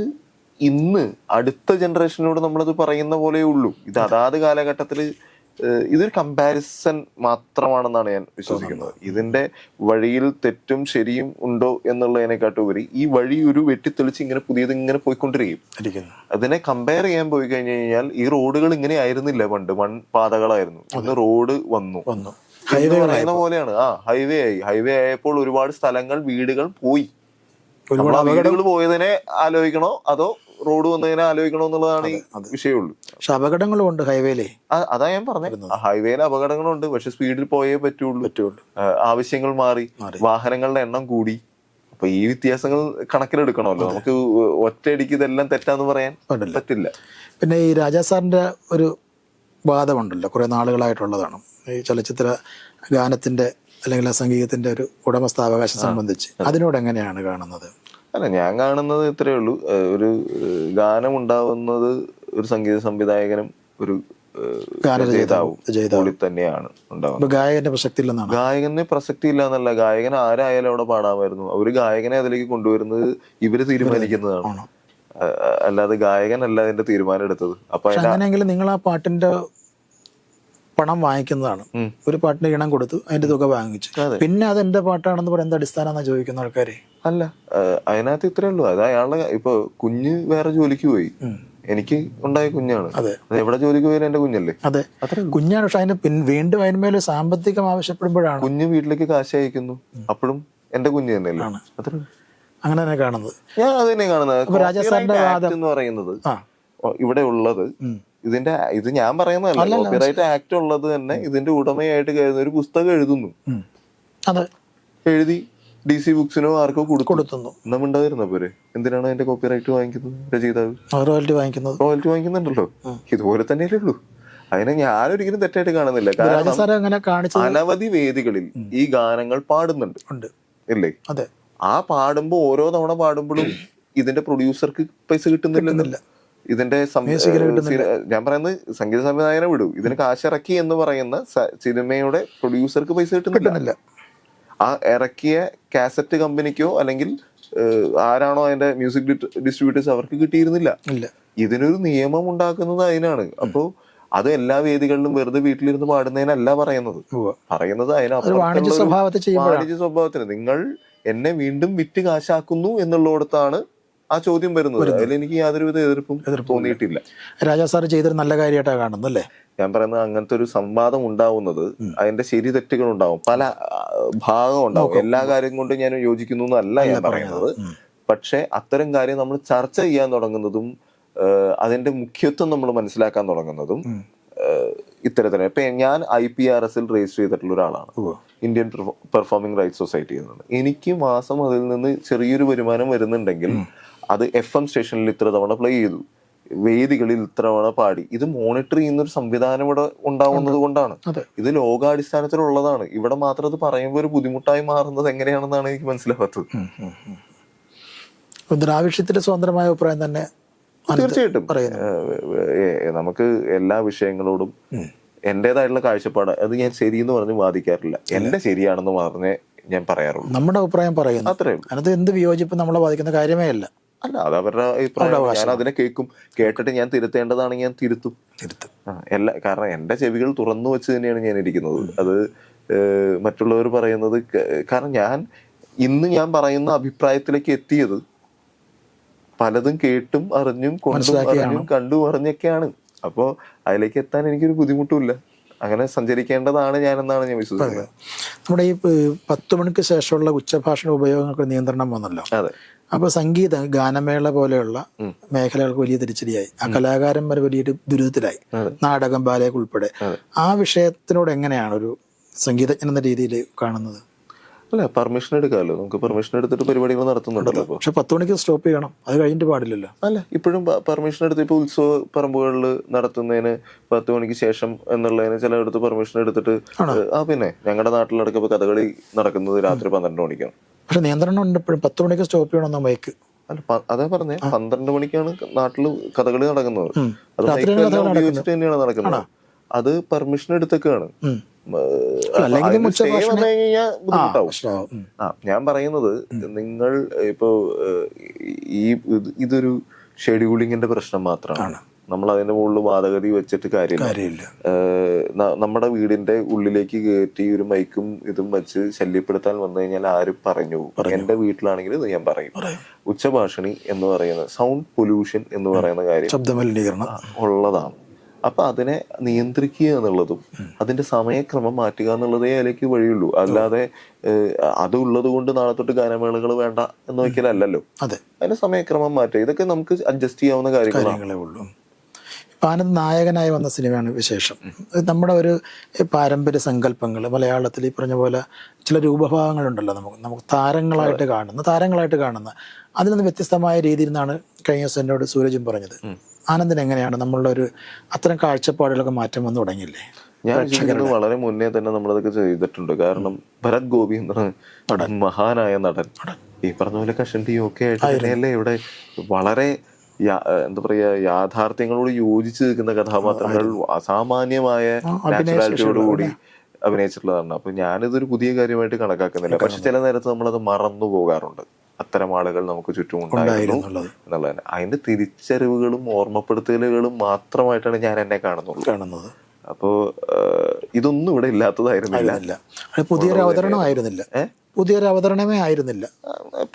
S1: ഇന്ന് അടുത്ത ജനറേഷനോട് നമ്മളത് പറയുന്ന പോലെയേ ഉള്ളൂ. ഇത് അതാത് കാലഘട്ടത്തിൽ ഏഹ് ഇതൊരു കമ്പാരിസൺ മാത്രമാണെന്നാണ് ഞാൻ വിശ്വസിക്കുന്നത്. ഇതിന്റെ വഴിയിൽ തെറ്റും ശരിയും ഉണ്ടോ എന്നുള്ളതിനെക്കാട്ടുപരി ഈ വഴി ഒരു വെട്ടിത്തെളിച്ച് ഇങ്ങനെ പുതിയത് ഇങ്ങനെ പോയിക്കൊണ്ടിരിക്കും. അതിനെ കമ്പയർ ചെയ്യാൻ പോയി കഴിഞ്ഞു കഴിഞ്ഞാൽ ഈ റോഡുകൾ ഇങ്ങനെ ആയിരുന്നില്ല പണ്ട്. മൺപാതകളായിരുന്നു ഇന്ന് റോഡ് വന്നു.
S2: വന്നു.
S1: എന്ന് പറയുന്ന പോലെയാണ്. ആ ഹൈവേ ആയി. ഹൈവേ ആയപ്പോൾ ഒരുപാട് സ്ഥലങ്ങൾ വീടുകൾ പോയി.
S2: ഒരുപാട്
S1: വീടുകൾ പോയതിനെ ആലോചിക്കണോ അതോ റോഡ് വന്നതിനെ ആലോചിക്കണമെന്നുള്ളതാണ് ഈ വിഷയമുള്ളൂ.
S2: പക്ഷെ അപകടങ്ങളും ഉണ്ട് ഹൈവേയിലേ.
S1: അതാ ഞാൻ പറഞ്ഞത് ഹൈവേയിൽ അപകടങ്ങളുണ്ട് പക്ഷെ സ്പീഡിൽ പോയേ പറ്റുള്ളൂ.
S2: പറ്റുള്ളൂ.
S1: ആവശ്യങ്ങൾ മാറി വാഹനങ്ങളുടെ എണ്ണം കൂടി. അപ്പൊ ഈ വ്യത്യാസങ്ങൾ കണക്കിലെടുക്കണമല്ലോ. നമുക്ക് ഒറ്റയടിക്ക് ഇതെല്ലാം തെറ്റാന്ന് പറയാൻ പറ്റില്ല.
S2: പിന്നെ ഈ രാജാ സാറിന്റെ ഒരു വാദമുണ്ടല്ലോ കുറെ നാളുകളായിട്ടുള്ളതാണ്. ഈ ചലച്ചിത്ര ഗാനത്തിന്റെ അല്ലെങ്കിൽ ആ സംഗീതത്തിന്റെ ഒരു ഉടമസ്ഥാവകാശം സംബന്ധിച്ച്. അതിനോട് എങ്ങനെയാണ് കാണുന്നത്?
S1: അല്ല ഞാൻ കാണുന്നത് ഇത്രയേ ഉള്ളൂ. ഒരു ഗാനം ഉണ്ടാവുന്നത് ഒരു സംഗീത സംവിധായകനും ഒരു. തന്നെയാണ് ഉണ്ടാവുന്നത്.
S2: ഗായകന്റെ പ്രസക്തി ഇല്ലെന്നാണ്
S1: ഗായകന് പ്രസക്തി ഇല്ല എന്നല്ല. ഗായകൻ ആരായാലും അവിടെ പാടാമായിരുന്നു. ഒരു ഗായകനെ അതിലേക്ക് കൊണ്ടുവരുന്നത് ഇവർ തീരുമാനിക്കുന്നതാണ്. അല്ലാതെ ഗായകനല്ല അതിന്റെ തീരുമാനം എടുത്തത്. അപ്പൊ
S2: അങ്ങനെയെങ്കിലും നിങ്ങൾ ആ പാട്ടിന്റെ പണം വാങ്ങിക്കുന്നതാണ്. ഒരു പാട്ടിന് ഇണം കൊടുത്തു അതിന്റെ തുക വാങ്ങിച്ചു. പിന്നെ അത് എന്റെ പാട്ടാണെന്ന് പറയുന്നത് അടിസ്ഥാനം ചോദിക്കുന്ന ആൾക്കാര്?
S1: അല്ല അതിനകത്ത് ഇത്രേ ഉള്ളൂ. അത് അയാളുടെ ഇപ്പൊ കുഞ്ഞ് വേറെ ജോലിക്ക് പോയി. എനിക്ക് ഉണ്ടായ കുഞ്ഞാണ്.
S2: അതെ.
S1: എവിടെ ജോലിക്ക് പോയാലും എന്റെ കുഞ്ഞല്ലേ?
S2: അതെ.
S1: അത്ര
S2: കുഞ്ഞാണ്. പക്ഷെ അതിന് വീണ്ടും അതിന്മേൽ സാമ്പത്തികം ആവശ്യപ്പെടുമ്പോഴാണ്.
S1: കുഞ്ഞ് വീട്ടിലേക്ക് കാശ് അയക്കുന്നു. അപ്പോഴും എന്റെ കുഞ്ഞ് തന്നെയല്ലേ? അത്ര
S2: അങ്ങനെ തന്നെ കാണുന്നത്.
S1: ഞാൻ അത് തന്നെ കാണുന്നത്. രാജസ്ഥാന്റെ
S2: വാദം-
S1: എന്ന് പറയുന്നത് ഇവിടെ ഉള്ളത്. ഇതിന്റെ ഇത് ഞാൻ പറയുന്നതല്ല കോപ്പിറൈറ്റ് ആക്ട് ഉള്ളത് തന്നെ ഇതിന്റെ ഉടമയായിട്ട് കരുതുന്ന ഒരു പുസ്തകം എഴുതുന്നു. എഴുതി ഡി സി ബുക്സിനോ ആർക്കോ
S2: കൊടുക്കുന്നു
S1: നമ്മണ്ടായിരുന്ന പോരെ? എന്തിനാണ് അതിന്റെ കോപ്പിറൈറ്റ് വാങ്ങിക്കുന്നത് രചയിതാവ്
S2: റോയൽറ്റി വാങ്ങിക്കുന്നത്.
S1: റോയൽറ്റി വാങ്ങിക്കുന്നുണ്ടല്ലോ. ഇതുപോലെ തന്നെയല്ലേ ഉള്ളൂ. അതിനെ ഞാനൊരിക്കലും തെറ്റായിട്ട് കാണുന്നില്ല. കാരണം അനവധി വേദികളിൽ ഈ ഗാനങ്ങൾ പാടുന്നുണ്ട്. ഇല്ലേ?
S2: അതെ.
S1: ആ പാടുമ്പോ ഓരോ തവണ പാടുമ്പോഴും ഇതിന്റെ പ്രൊഡ്യൂസർക്ക് പൈസ കിട്ടുന്നില്ല. ഇതിന്റെ ഞാൻ പറയുന്നത് സംഗീത സംവിധായകനെ വിടൂ. ഇതിന് കാശിറക്കി എന്ന് പറയുന്ന സിനിമയുടെ പ്രൊഡ്യൂസർക്ക് പൈസ കിട്ടുന്നില്ല. ആ ഇറക്കിയ കാസറ്റ് കമ്പനിക്കോ അല്ലെങ്കിൽ ആരാണോ അതിന്റെ മ്യൂസിക് ഡിസ്ട്രിബ്യൂട്ടേഴ്സ് അവർക്ക് കിട്ടിയിരുന്നില്ല. ഇതിനൊരു നിയമം ഉണ്ടാക്കുന്നത് അതിനാണ്. അപ്പോ അത് എല്ലാ വേദികളിലും വെറുതെ വീട്ടിലിരുന്ന് പാടുന്നതിനല്ല പറയുന്നത്. പറയുന്നത് അതിനാണ്
S2: വാണിജ്യ
S1: സ്വഭാവത്തിന്. നിങ്ങൾ എന്നെ വീണ്ടും വിറ്റ് കാശാക്കുന്നു എന്നുള്ളിടത്താണ് ആ ചോദ്യം വരുന്നത്. അതിൽ എനിക്ക് യാതൊരുവിധ എതിർപ്പും തോന്നിയിട്ടില്ല.
S2: രാജാ സാർ ചെയ്തൊരു നല്ല കാര്യമായിട്ടാണ് കാണുന്നത് അല്ലേ?
S1: ഞാൻ പറയുന്നത് അങ്ങനത്തെ ഒരു സംവാദം ഉണ്ടാവുന്നത് അതിന്റെ ശരി തെറ്റുകൾ ഉണ്ടാവും. പല ഭാഗം ഉണ്ടാവും. എല്ലാ കാര്യം കൊണ്ടും ഞാൻ യോജിക്കുന്നു എന്നല്ല ഞാൻ പറയുന്നത്. പക്ഷെ അത്തരം കാര്യം നമ്മൾ ചർച്ച ചെയ്യാൻ തുടങ്ങുന്നതും അതിന്റെ മുഖ്യത്വം നമ്മൾ മനസ്സിലാക്കാൻ തുടങ്ങുന്നതും ഇത്തരത്തിന് ഇപ്പൊ ഞാൻ ഐ പി ആർ എസിൽ രജിസ്റ്റർ ചെയ്തിട്ടുള്ള ഒരാളാണ്. ഇന്ത്യൻ പെർഫോമിംഗ് റൈറ്റ്സ് സൊസൈറ്റി നിന്ന്. എനിക്ക് മാസം അതിൽ നിന്ന് ചെറിയൊരു വരുമാനം വരുന്നുണ്ടെങ്കിൽ അത് എഫ് എം സ്റ്റേഷനിൽ ഇത്ര തവണ പ്ലേ ചെയ്തു. വേദികളിൽ ഇത്ര തവണ പാടി. ഇത് മോണിറ്റർ ചെയ്യുന്ന ഒരു സംവിധാനം ഇവിടെ ഉണ്ടാവുന്നത് കൊണ്ടാണ്. ഇത് ലോകാടിസ്ഥാനത്തിലുള്ളതാണ് ഇവിടെ മാത്രം അത് പറയുമ്പോൾ ഒരു ബുദ്ധിമുട്ടായി മാറുന്നത് എങ്ങനെയാണെന്നാണ് എനിക്ക് മനസ്സിലാവാത്തത്.
S2: ദ്രാവിഷ്യത്തിന്റെ സ്വതന്ത്രമായ അഭിപ്രായം തന്നെ
S1: തീർച്ചയായിട്ടും. നമുക്ക് എല്ലാ വിഷയങ്ങളോടും എന്റേതായിട്ടുള്ള കാഴ്ചപ്പാട് അത് ഞാൻ ശരിയെന്ന് പറഞ്ഞ് വാദിക്കാറില്ല. എന്റെ ശരിയാണെന്ന് പറഞ്ഞേ ഞാൻ പറയാറുള്ളൂ.
S2: നമ്മുടെ അഭിപ്രായം പറയുന്നു.
S1: അത്രയും
S2: അതിനകത്ത് എന്ത് വിയോജിപ്പ് നമ്മളെ ബാധിക്കുന്ന കാര്യമേ അല്ല.
S1: അല്ല അത് അവരുടെ അഭിപ്രായം ഞാൻ അതിനെ കേൾക്കും. കേട്ടിട്ട് ഞാൻ തിരുത്തേണ്ടതാണ് ഞാൻ തിരുത്തും.
S2: തിരുത്തും.
S1: എല്ലാ കാരണം എന്റെ ചെവികൾ തുറന്നു വെച്ച് തന്നെയാണ് ഞാൻ ഇരിക്കുന്നത്. അത് മറ്റുള്ളവർ പറയുന്നത് കാരണം ഞാൻ ഇന്ന് ഞാൻ പറയുന്ന അഭിപ്രായത്തിലേക്ക് എത്തിയത് പലതും കേട്ടും അറിഞ്ഞും കൊണ്ടും അറിഞ്ഞും കണ്ടും അറിഞ്ഞൊക്കെയാണ്. അപ്പോ അതിലേക്ക് എത്താൻ എനിക്കൊരു ബുദ്ധിമുട്ടുമില്ല. അങ്ങനെ സഞ്ചരിക്കേണ്ടതാണ് ഞാൻ എന്നാണ് ഞാൻ വിശ്വസിക്കുന്നത്.
S2: നമ്മുടെ ഈ പത്ത് മണിക്ക് ശേഷമുള്ള ഉച്ചഭാഷണ ഉപയോഗങ്ങൾക്ക് നിയന്ത്രണം വന്നല്ലോ.
S1: അതെ
S2: സംഗീത ഗാനമേള പോലെയുള്ള മേഖലകൾക്ക് വലിയ തിരിച്ചടിയായി. ആ കലാകാരന്മാർ വലിയൊരു ദുരിതത്തിലായി. നാടകം ബാലയൊക്കെ ഉൾപ്പെടെ. ആ വിഷയത്തിനോട് എങ്ങനെയാണ് ഒരു സംഗീതജ്ഞൻ എന്ന രീതിയിൽ കാണുന്നത്?
S1: അല്ല പെർമിഷൻ എടുക്കാമല്ലോ. നമുക്ക് പെർമിഷൻ എടുത്തിട്ട് പരിപാടികൾ നടത്തുന്നുണ്ടല്ലോ
S2: പക്ഷെ പത്ത് മണിക്ക് സ്റ്റോപ്പ് ചെയ്യണം. അത് കഴിഞ്ഞിട്ട് പാടില്ലല്ലോ.
S1: അല്ല ഇപ്പോഴും പെർമിഷൻ എടുത്ത് ഇപ്പോൾ ഉത്സവ പറമ്പുകളിൽ നടത്തുന്നതിന് പത്ത് മണിക്ക് ശേഷം എന്നുള്ളതിന് ചിലയിടത്ത് പെർമിഷൻ എടുത്തിട്ട് ആ പിന്നെ ഞങ്ങളുടെ നാട്ടിലടക്കം ഇപ്പൊ കഥകളി നടക്കുന്നത് രാത്രി പന്ത്രണ്ട് മണിക്കാണ്.
S2: പക്ഷെ നിയന്ത്രണം ഉണ്ട് ഇപ്പോഴും പത്ത് മണിക്ക് സ്റ്റോപ്പ്
S1: ചെയ്യണം ബൈക്ക് അതാ പറഞ്ഞേ പന്ത്രണ്ട് മണിക്കാണ് നാട്ടിൽ കഥകളി നടക്കുന്നത്. അത് ഉപയോഗിച്ചിട്ട് തന്നെയാണ് നടക്കുന്നത്. അത് പെർമിഷൻ എടുത്തൊക്കെയാണ് ബുദ്ധിമുട്ടാവും. ഞാൻ പറയുന്നത് നിങ്ങൾ ഇപ്പോ ഈ ഇതൊരു ഷെഡ്യൂളിങ്ങിന്റെ പ്രശ്നം മാത്രമാണ്. നമ്മൾ അതിന്റെ മുകളിൽ വാദഗതി വെച്ചിട്ട് കാര്യമില്ല. നമ്മുടെ വീടിന്റെ ഉള്ളിലേക്ക് കയറ്റി ഒരു മൈക്കും ഇതും വെച്ച് ശല്യപ്പെടുത്താൻ വന്നു കഴിഞ്ഞാൽ ആര് പറഞ്ഞു? പോകും. എന്റെ വീട്ടിലാണെങ്കിൽ ഇത് ഞാൻ പറയും. ഉച്ചഭാഷണി എന്ന് പറയുന്ന സൗണ്ട് പൊല്യൂഷൻ എന്ന് പറയുന്ന കാര്യം
S2: ശബ്ദ മലിനീകരണം
S1: ഉള്ളതാണ്. അപ്പൊ അതിനെ നിയന്ത്രിക്കുക എന്നുള്ളതും അതിന്റെ സമയക്രമം മാറ്റുക എന്നുള്ളതേ അതിലേക്ക് വഴിയുള്ളൂ. അല്ലാതെ അത് ഉള്ളത് കൊണ്ട് നാളെ തൊട്ട് ഗാനമേളകൾ വേണ്ട എന്ന് വയ്ക്കലല്ലോ
S2: അതെ.
S1: അതിന്റെ സമയക്രമം മാറ്റുക. ഇതൊക്കെ നമുക്ക് അഡ്ജസ്റ്റ് ചെയ്യാവുന്ന കാര്യങ്ങളാണ്.
S2: ആനന്ദ് നായകനായി വന്ന സിനിമയാണ് വിശേഷം. നമ്മുടെ ഒരു പാരമ്പര്യ സങ്കല്പങ്ങൾ മലയാളത്തിൽ ഈ പറഞ്ഞ പോലെ ചില രൂപഭാവങ്ങളുണ്ടല്ലോ നമുക്ക്. നമുക്ക് താരങ്ങളായിട്ട് കാണുന്ന താരങ്ങളായിട്ട് കാണുന്ന. അതിൽ നിന്ന് വ്യത്യസ്തമായ രീതിയിൽ നിന്നാണ് കഴിഞ്ഞ ദിവസം എന്നോട് സൂരജും പറഞ്ഞത്. ആനന്ദിന് എങ്ങനെയാണ് നമ്മളുടെ ഒരു അത്തരം കാഴ്ചപ്പാടുകളൊക്കെ മാറ്റം വന്നു തുടങ്ങിയില്ലേ?
S1: ഞാൻ ചെയ്യുന്നത് വളരെ മുന്നേ തന്നെ നമ്മളതൊക്കെ ചെയ്തിട്ടുണ്ട്. കാരണം ഭരത് ഗോപി എന്ന് പറഞ്ഞ മഹാനായ നടൻ. ഈ പറഞ്ഞ പോലെ കഷൻ കഷണ്ടിയും ഒക്കെ ആയിട്ട് ഇവിടെ വളരെ എന്താ പറയുക യാഥാർത്ഥ്യങ്ങളോട് യോജിച്ച് നിൽക്കുന്ന കഥാപാത്രങ്ങൾ അസാമാന്യമായ നാച്ചുറാലിറ്റിയോടുകൂടി അഭിനയിച്ചിട്ടുള്ളതാണ്. അപ്പൊ ഞാനിതൊരു പുതിയ കാര്യമായിട്ട് കണക്കാക്കുന്നില്ല. പക്ഷെ ചില നേരത്ത് നമ്മളത് മറന്നു പോകാറുണ്ട്. അത്തരം ആളുകൾ നമുക്ക് ചുറ്റും ഉണ്ടായിരുന്നു
S2: എന്നുള്ളത്
S1: എന്നുള്ളതാണ് അതിന്റെ തിരിച്ചറിവുകളും ഓർമ്മപ്പെടുത്തലുകളും മാത്രമായിട്ടാണ് ഞാൻ എന്നെ കാണുന്നുള്ളൂ.
S2: കാണുന്നത്.
S1: അപ്പോ ഇതൊന്നും ഇവിടെ ഇല്ലാത്തതായിരുന്നില്ല.
S2: ഇല്ല പുതിയൊരു
S1: അവതരണമായിരുന്നില്ല
S2: പുതിയൊരു അവതരണമേ ആയിരുന്നില്ല.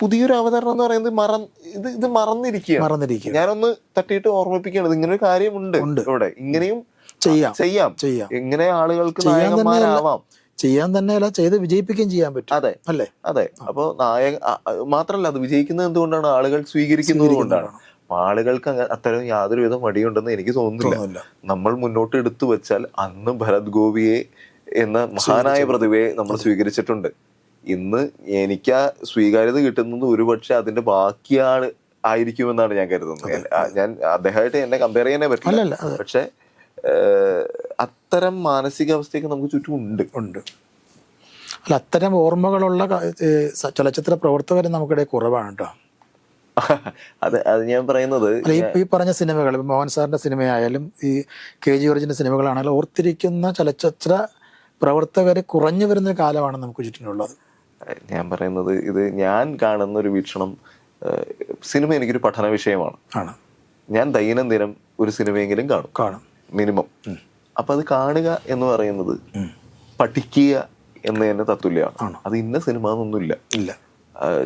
S1: പുതിയൊരു അവതരണം എന്ന് പറയുന്നത് മറ ഇത് ഇത് മറന്നിരിക്കുകയാണ്.
S2: മറന്നിരിക്കുക
S1: ഞാനൊന്ന് തട്ടിയിട്ട് ഓർമ്മിപ്പിക്കുകയാണ്. ഇങ്ങനെ ഒരു കാര്യമുണ്ട് ഇവിടെ. ഇങ്ങനെയും
S2: ചെയ്യാം.
S1: ചെയ്യാം.
S2: ചെയ്യാം.
S1: ഇങ്ങനെ ആളുകൾക്ക്
S2: ചെയ്യാൻ
S1: നായകന്മാരാവാം.
S2: ചെയ്യാൻ തന്നെയല്ല ചെയ്ത് വിജയിപ്പിക്കുകയും ചെയ്യാൻ പറ്റും.
S1: അതെ.
S2: അല്ലേ?
S1: അതെ. അപ്പൊ നായക മാത്രല്ല അത് വിജയിക്കുന്നത് എന്തുകൊണ്ടാണ്? ആളുകൾ സ്വീകരിക്കുന്നത് കൊണ്ടാണ്. ആളുകൾക്ക് അത്തരം യാതൊരു യാതൊരുവിധ മടിയുണ്ടെന്ന് എനിക്ക് തോന്നുന്നില്ല. നമ്മൾ മുന്നോട്ട് എടുത്തു വെച്ചാൽ അന്ന് ഭരത് ഗോപിയെ എന്ന മഹാനായ പ്രതിഭയെ നമ്മൾ സ്വീകരിച്ചിട്ടുണ്ട്. ഇന്ന് എനിക്ക് ആ സ്വീകാര്യത കിട്ടുന്നത് ഒരുപക്ഷെ അതിന്റെ ബാക്കിയാണ് ആയിരിക്കുമെന്നാണ് ഞാൻ കരുതുന്നത്. ഞാൻ അദ്ദേഹമായിട്ട് എന്നെ കമ്പയർ ചെയ്യാനേ പറ്റില്ല. പക്ഷെ അത്തരം മാനസികാവസ്ഥയൊക്കെ നമുക്ക് ചുറ്റും ഉണ്ട്.
S2: ഉണ്ട്. അല്ല അത്തരം ഓർമ്മകളുള്ള ചലച്ചിത്ര പ്രവർത്തകർ നമുക്കിടയിൽ കുറവാണ് കേട്ടോ.
S1: അത് അത് ഞാൻ പറയുന്നത്
S2: ഈ പറഞ്ഞ സിനിമകൾ മോഹൻ സാറിന്റെ സിനിമയായാലും ഈ കെ ജി ജോർജിന്റെ സിനിമകളാണെങ്കിലും ഓർത്തിരിക്കുന്ന ചലച്ചിത്ര പ്രവർത്തകർ കുറഞ്ഞു വരുന്ന കാലമാണ് നമുക്ക് ചുറ്റിനുള്ളത്.
S1: ഞാൻ പറയുന്നത് ഇത് ഞാൻ കാണുന്ന ഒരു വീക്ഷണം സിനിമ എനിക്കൊരു പഠന വിഷയമാണ്.
S2: ആണ്.
S1: ഞാൻ ദൈനംദിനം ഒരു സിനിമയെങ്കിലും കാണും.
S2: കാണും.
S1: മിനിമം. അപ്പൊ അത് കാണുക എന്ന് പറയുന്നത് പഠിക്കുക എന്ന് തന്നെ തത്തുല്യമാണ്. അത് ഇന്ന സിനിമ എന്നൊന്നുമില്ല.
S2: ഇല്ല.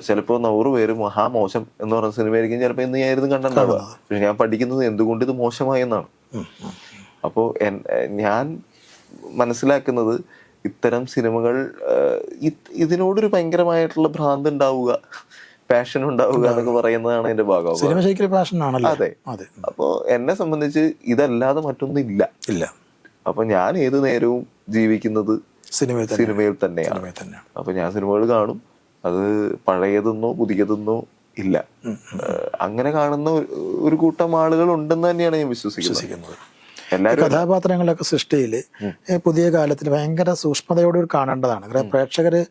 S1: ചിലപ്പോൾ നൂറ് പേര് മഹാ മോശം എന്ന് പറഞ്ഞ സിനിമയായിരിക്കും ചിലപ്പോൾ ഇന്ന് ഞാൻ ഇരുന്ന് കണ്ടിട്ടുണ്ടാവുക പക്ഷെ ഞാൻ പഠിക്കുന്നത് എന്തുകൊണ്ട് ഇത് മോശമായി എന്നാണ്. അപ്പോൾ ഞാൻ മനസ്സിലാക്കുന്നത് ഇത്തരം സിനിമകൾ ഇതിനോടൊരു ഭയങ്കരമായിട്ടുള്ള ഭ്രാന്ത് ഉണ്ടാവുക പാഷൻ ഉണ്ടാവുക എന്നൊക്കെ പറയുന്നതാണ് എന്റെ ഭാഗം
S2: സിനിമ ശരിക്കും
S1: അതെ.
S2: അപ്പോൾ
S1: അപ്പോ എന്നെ സംബന്ധിച്ച് ഇതല്ലാതെ മറ്റൊന്നും ഇല്ല.
S2: ഇല്ല.
S1: അപ്പൊ ഞാൻ ഏത് നേരവും ജീവിക്കുന്നത്
S2: സിനിമയിൽ
S1: സിനിമയിൽ തന്നെയാണ്. അപ്പൊ ഞാൻ സിനിമകൾ കാണും. അത് പഴയതെന്നോ പുതിയതെന്നോ ഇല്ല. അങ്ങനെ കാണുന്ന ഒരു- കൂട്ടം ആളുകൾ ഉണ്ടെന്ന് തന്നെയാണ് ഞാൻ വിശ്വസിക്കുന്നത്.
S2: കഥാപാത്രങ്ങളൊക്കെ സൃഷ്ടിയിൽ പുതിയ കാലത്തിൽ ഭയങ്കര സൂക്ഷ്മതയോടെ കാണേണ്ടതാണ്. പ്രേക്ഷകര്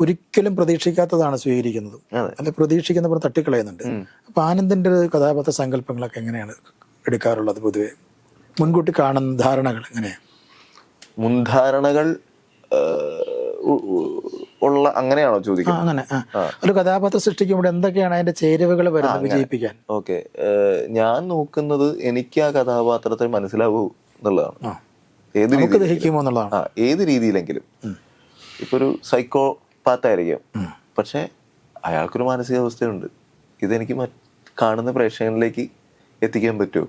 S2: ഒരിക്കലും പ്രതീക്ഷിക്കാത്തതാണ് സ്വീകരിക്കുന്നത്. അല്ലെ പ്രതീക്ഷിക്കുന്ന പോലെ തട്ടിക്കളയുന്നുണ്ട്. അപ്പൊ ആനന്ദിന്റെ ഒരു കഥാപാത്ര സങ്കല്പങ്ങളൊക്കെ എങ്ങനെയാണ് എടുക്കാറുള്ളത് പൊതുവെ? മുൻകൂട്ടി കാണുന്ന ധാരണകൾ എങ്ങനെയാണ്?
S1: മുൻധാരണകൾ ഉള്ള അങ്ങനെയാണോ ചോദിക്കുന്നത്?
S2: അങ്ങനെ ഒരു കഥാപാത്രം സൃഷ്ടിക്കുമ്പോൾ എന്തൊക്കെയാണ് അതിന്റെ ചേരുവകൾ വരുന്നത് വിജയിപ്പിക്കാൻ?
S1: ഓക്കെ. ഞാൻ നോക്കുന്നത് എനിക്ക് ആ കഥാപാത്രത്തെ മനസ്സിലാവൂ എന്നുള്ളതാണ്. ഏത് ആ ഏത് രീതിയിലെങ്കിലും. ഇപ്പൊ ഒരു സൈക്കോ പാത്തായിരിക്കും പക്ഷെ അയാൾക്കൊരു മാനസികാവസ്ഥയുണ്ട്. ഇതെനിക്ക് കാണുന്ന പ്രേക്ഷകനിലേക്ക് എത്തിക്കാൻ പറ്റുമോ?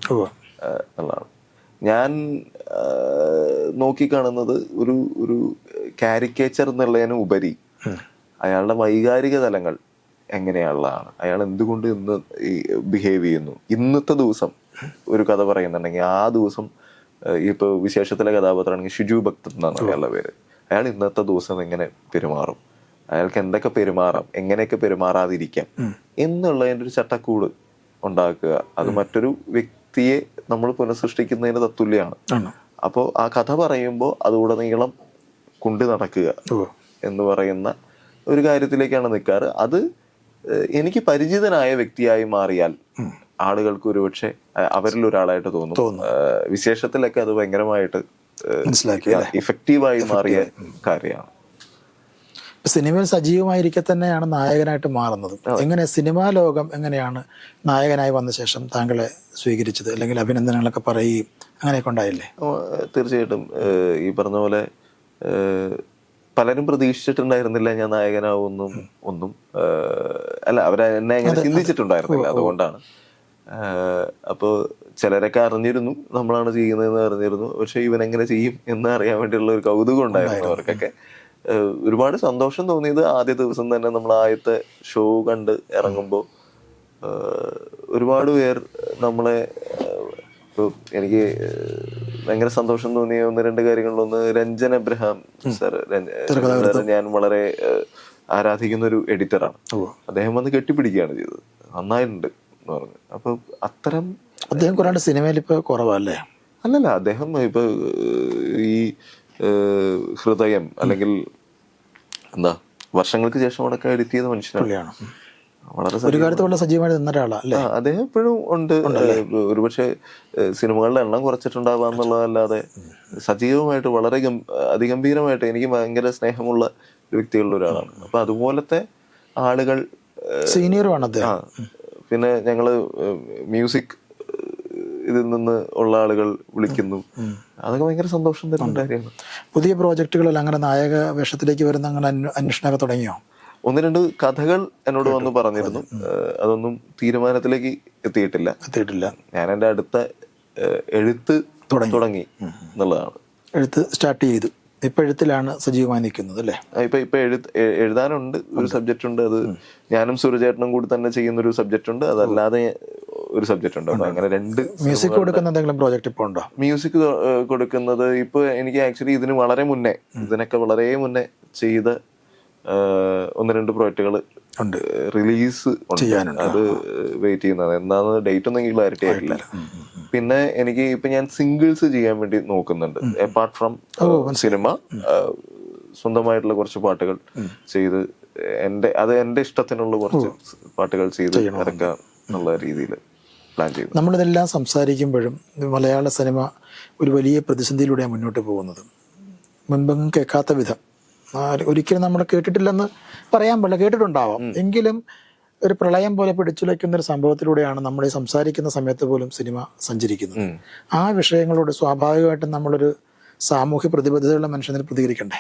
S1: എന്നുള്ളതാണ്. ഞാൻ നോക്കിക്കാണുന്നത് ഒരു ഒരു കാരിക്കേച്ചർ എന്നുള്ളതിന് ഉപരി അയാളുടെ വൈകാരിക തലങ്ങൾ എങ്ങനെയുള്ളതാണ്? അയാൾ എന്തുകൊണ്ട് ഇന്ന് ഈ ബിഹേവ് ചെയ്യുന്നു? ഇന്നത്തെ ദിവസം ഒരു കഥ പറയുന്നുണ്ടെങ്കിൽ ആ ദിവസം ഇപ്പൊ വിശേഷത്തിലെ കഥാപാത്രമാണെങ്കിൽ ഷിജു ഭക്തൻ എന്നാണ് അയാളുടെ പേര്. അയാൾ ഇന്നത്തെ ദിവസം എങ്ങനെ പെരുമാറും? അയാൾക്ക് എന്തൊക്കെ പെരുമാറാം? എങ്ങനെയൊക്കെ പെരുമാറാതിരിക്കാം? എന്നുള്ളതിന്റെ ഒരു ചട്ടക്കൂട് ഉണ്ടാക്കുക. അത് മറ്റൊരു വ്യക്തിയെ നമ്മൾ പുനഃസൃഷ്ടിക്കുന്നതിന് തത്തുല്യമാണ്.
S2: ആണ്.
S1: അപ്പോൾ ആ കഥ പറയുമ്പോൾ അതുകൂടനീളം കൊണ്ടു നടക്കുക. എന്ന് പറയുന്ന ഒരു കാര്യത്തിലേക്കാണ് നിൽക്കാറ് അത് എനിക്ക് പരിചിതനായ വ്യക്തിയായി മാറിയാൽ ആളുകൾക്ക് ഒരുപക്ഷെ അവരിൽ ഒരാളായിട്ട് തോന്നും. വിശേഷത്തിലൊക്കെ അത് ഭയങ്കരമായിട്ട് ഇഫക്റ്റീവായി മാറിയ കാര്യമാണ്.
S2: സിനിമയിൽ സജീവമായിരിക്കെ തന്നെയാണ് നായകനായിട്ട് മാറുന്നത്. എങ്ങനെ സിനിമാ ലോകം എങ്ങനെയാണ് നായകനായി വന്ന ശേഷം താങ്കളെ സ്വീകരിച്ചത്? അല്ലെങ്കിൽ അഭിനന്ദനങ്ങളൊക്കെ പറയുകയും അങ്ങനെയൊക്കെ ഉണ്ടായില്ലേ?
S1: തീർച്ചയായിട്ടും. ഈ പറഞ്ഞ പോലെ പലരും പ്രതീക്ഷിച്ചിട്ടുണ്ടായിരുന്നില്ല ഞാൻ നായകനാവുമെന്നും ഒന്നും അല്ല അവരെ എന്നെ അങ്ങനെ ചിന്തിച്ചിട്ടുണ്ടായിരുന്നില്ല അതുകൊണ്ടാണ്. അപ്പോൾ അപ്പോ ചിലരൊക്കെ അറിഞ്ഞിരുന്നു നമ്മളാണ് ചെയ്യുന്നതെന്ന് അറിഞ്ഞിരുന്നു പക്ഷെ ഇവൻ എങ്ങനെ ചെയ്യും എന്ന് അറിയാൻ വേണ്ടിയുള്ള ഒരു കൗതുകം ഉണ്ടായിരുന്നു അവർക്കൊക്കെ. ഒരുപാട് സന്തോഷം തോന്നിയത് ആദ്യ ദിവസം തന്നെ നമ്മൾ ആദ്യത്തെ ഷോ കണ്ട് ഇറങ്ങുമ്പോൾ. ഒരുപാട് പേർ നമ്മളെ എനിക്ക് ഭയങ്കര സന്തോഷം തോന്നിയ ഒന്ന് രണ്ട് കാര്യങ്ങളിലൊന്ന് രഞ്ജൻ എബ്രഹാം സർ ഞാൻ വളരെ ആരാധിക്കുന്ന ഒരു എഡിറ്ററാണ്. അദ്ദേഹം വന്ന് കെട്ടിപ്പിടിക്കുകയാണ് ചെയ്തത്. നന്നായിട്ടുണ്ട് എന്ന് പറഞ്ഞു. അപ്പൊ അത്തരം
S2: അദ്ദേഹം കുറേ സിനിമയിൽ ഇപ്പൊ കുറവല്ലേ?
S1: അല്ലല്ല അദ്ദേഹം ഇപ്പൊ ഈ ഹൃദയം അല്ലെങ്കിൽ എന്താ വർഷങ്ങൾക്ക് ശേഷം അടക്കം എഡിറ്റ് ചെയ്ത മനുഷ്യനാണ്. വളരെ
S2: ഒരു കാര്യത്തിൽ വളരെ സജീവമായിട്ട് നിന്ന ഒരാളാണ്
S1: അദ്ദേഹം എപ്പോഴും ഉണ്ട്. ഒരുപക്ഷെ സിനിമകളുടെ എണ്ണം കുറച്ചിട്ടുണ്ടാവാം എന്നുള്ളതല്ലാതെ സജീവമായിട്ട് വളരെ അതിഗംഭീരമായിട്ട് എനിക്ക് ഭയങ്കര സ്നേഹമുള്ള ഒരു വ്യക്തികളിൽ ഒരാളാണ്. അപ്പൊ അതുപോലത്തെ ആളുകൾ
S2: സീനിയറുമാണ് അദ്ദേഹം.
S1: പിന്നെ ഞങ്ങൾ മ്യൂസിക് ഇതിൽ നിന്ന് ഉള്ള ആളുകൾ വിളിക്കുന്നു. അതൊക്കെ ഭയങ്കര സന്തോഷം തരുന്ന കാര്യമാണ്.
S2: പുതിയ പ്രോജക്റ്റുകളിൽ അങ്ങനെ നായക വേഷത്തിലേക്ക് വരുന്ന അങ്ങനെ അന്വ- അന്വേഷണമൊക്കെ തുടങ്ങിയോ?
S1: ഒന്ന് രണ്ട് കഥകൾ എന്നോട് വന്ന് പറഞ്ഞിരുന്നു. അതൊന്നും തീരുമാനത്തിലേക്ക് എത്തിയിട്ടില്ല.
S2: എത്തിയിട്ടില്ല.
S1: ഞാൻ എന്റെ അടുത്ത എഴുത്ത് തുടങ്ങി. എന്നുള്ളതാണ്.
S2: എഴുത്ത് സ്റ്റാർട്ട് ചെയ്തു. ഇപ്പൊ എഴുത്തിലാണ് സജീവമായി നിൽക്കുന്നത് അല്ലേ?
S1: ഇപ്പൊ ഇപ്പൊ എഴുത്ത് എഴുതാനുണ്ട്. ഒരു സബ്ജക്റ്റ് ഉണ്ട് അത് ഞാനും സൂര്യചേട്ടനും കൂടി തന്നെ ചെയ്യുന്ന ഒരു സബ്ജക്റ്റ് ഉണ്ട് അതല്ലാതെ ഒരു സബ്ജക്റ്റ് ഉണ്ട്. അപ്പൊ അങ്ങനെ രണ്ട്
S2: മ്യൂസിക് കൊടുക്കുന്ന എന്തെങ്കിലും പ്രോജക്റ്റ് ഇപ്പോൾ ഉണ്ടോ?
S1: മ്യൂസിക് കൊടുക്കുന്നത് ഇപ്പൊ എനിക്ക് ആക്ച്വലി ഇതിന് വളരെ മുന്നേ ഇതിനൊക്കെ വളരെ മുന്നേ ചെയ്ത ഒന്ന് രണ്ട് പ്രോജക്റ്റുകൾ
S2: ഉണ്ട്.
S1: റിലീസ്
S2: ചെയ്യാനുണ്ട്.
S1: അത് വെയിറ്റ് ചെയ്യുന്നത് എന്താന്ന് ഡേറ്റ് ഒന്നും എനിക്ക് ക്ലാരിറ്റി ആയിട്ടില്ല. പിന്നെ എനിക്ക് ഇപ്പൊ ഞാൻ സിംഗിൾസ് ചെയ്യാൻ വേണ്ടി നോക്കുന്നുണ്ട്. അപ്പാർട്ട് ഫ്രം സിനിമ സ്വന്തമായിട്ടുള്ള കുറച്ച് പാട്ടുകൾ ചെയ്ത് എന്റെ അത് എന്റെ ഇഷ്ടത്തിനുള്ള കുറച്ച് പാട്ടുകൾ ചെയ്ത് ഇറക്കാം എന്നുള്ള രീതിയിൽ പ്ലാൻ ചെയ്തു.
S2: നമ്മളിതെല്ലാം സംസാരിക്കുമ്പോഴും മലയാള സിനിമ ഒരു വലിയ പ്രതിസന്ധിയിലൂടെയാണ് മുന്നോട്ട് പോകുന്നത്. മുൻപെങ്ങും കേൾക്കാത്ത വിധം ഒരിക്കലും നമ്മൾ കേട്ടിട്ടില്ലെന്ന് പറയാൻ പറ്റില്ല കേട്ടിട്ടുണ്ടാവാം. എങ്കിലും ഒരു പ്രളയം പോലെ പിടിച്ചുലയ്ക്കുന്ന ഒരു സംഭവത്തിലൂടെയാണ് നമ്മൾ ഈ സംസാരിക്കുന്ന സമയത്ത് പോലും സിനിമ സഞ്ചരിക്കുന്നത്. ആ വിഷയങ്ങളോട് സ്വാഭാവികമായിട്ടും നമ്മളൊരു സാമൂഹ്യ പ്രതിബദ്ധതയുള്ള മനുഷ്യനെ പ്രതികരിക്കണ്ടേ?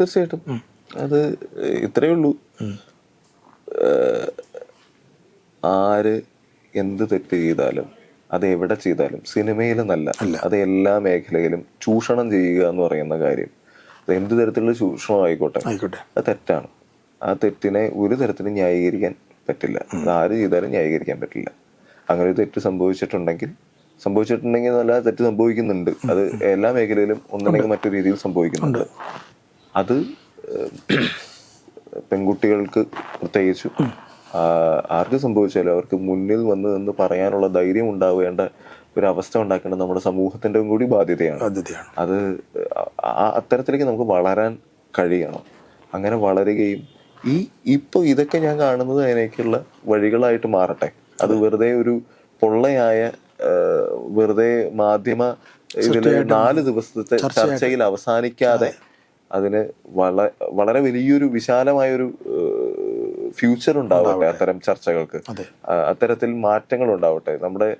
S1: തീർച്ചയായിട്ടും. അത് ഇത്രയേ ഉള്ളൂ. ആര് എന്ത് തെറ്റ് ചെയ്താലും അത് എവിടെ ചെയ്താലും സിനിമയിൽ നല്ല അത് എല്ലാ മേഖലയിലും ചൂഷണം ചെയ്യുക എന്ന് പറയുന്ന കാര്യം എന്ത് തരത്തിലുള്ള ചൂഷണം ആയിക്കോട്ടെ. അത് തെറ്റാണ്. ആ തെറ്റിനെ ഒരു തരത്തിലും ന്യായീകരിക്കാൻ പറ്റില്ല. അത് ആര് ചെയ്താലും ന്യായീകരിക്കാൻ പറ്റില്ല. അങ്ങനെ ഒരു തെറ്റ് സംഭവിച്ചിട്ടുണ്ടെങ്കിൽ സംഭവിച്ചിട്ടുണ്ടെങ്കിൽ നല്ല തെറ്റ് സംഭവിക്കുന്നുണ്ട്. അത് എല്ലാ മേഖലയിലും ഒന്നല്ലെങ്കിൽ മറ്റു രീതിയിൽ സംഭവിക്കുന്നുണ്ട്. അത് പെൺകുട്ടികൾക്ക് പ്രത്യേകിച്ചും ആർക്ക് സംഭവിച്ചാലും അവർക്ക് മുന്നിൽ വന്ന് നിന്ന് പറയാനുള്ള ധൈര്യം ഉണ്ടാവേണ്ട ഒരു അവസ്ഥ ഉണ്ടാക്കേണ്ടത് നമ്മുടെ സമൂഹത്തിന്റെ കൂടി ബാധ്യതയാണ്. അത് അത്തരത്തിലേക്ക് നമുക്ക് വളരാൻ കഴിയണം. അങ്ങനെ വളരുകയും ഈ ഇപ്പൊ ഇതൊക്കെ ഞാൻ കാണുന്നത് അതിനേക്കുള്ള വഴികളായിട്ട് മാറട്ടെ. അത് വെറുതെ ഒരു പൊള്ളയായ വെറുതെ മാധ്യമ ഇതിൽ നാല് ദിവസത്തെ ചർച്ചയിൽ അവസാനിക്കാതെ അതിന് വള വളരെ വലിയൊരു വിശാലമായൊരു ഫ്യൂച്ചർ ഉണ്ടാവട്ടെ അത്തരം ചർച്ചകൾക്ക്.
S2: അതെ.
S1: അത്തരത്തിൽ മാറ്റങ്ങൾ ഉണ്ടാവട്ടെ. നമ്മുടെ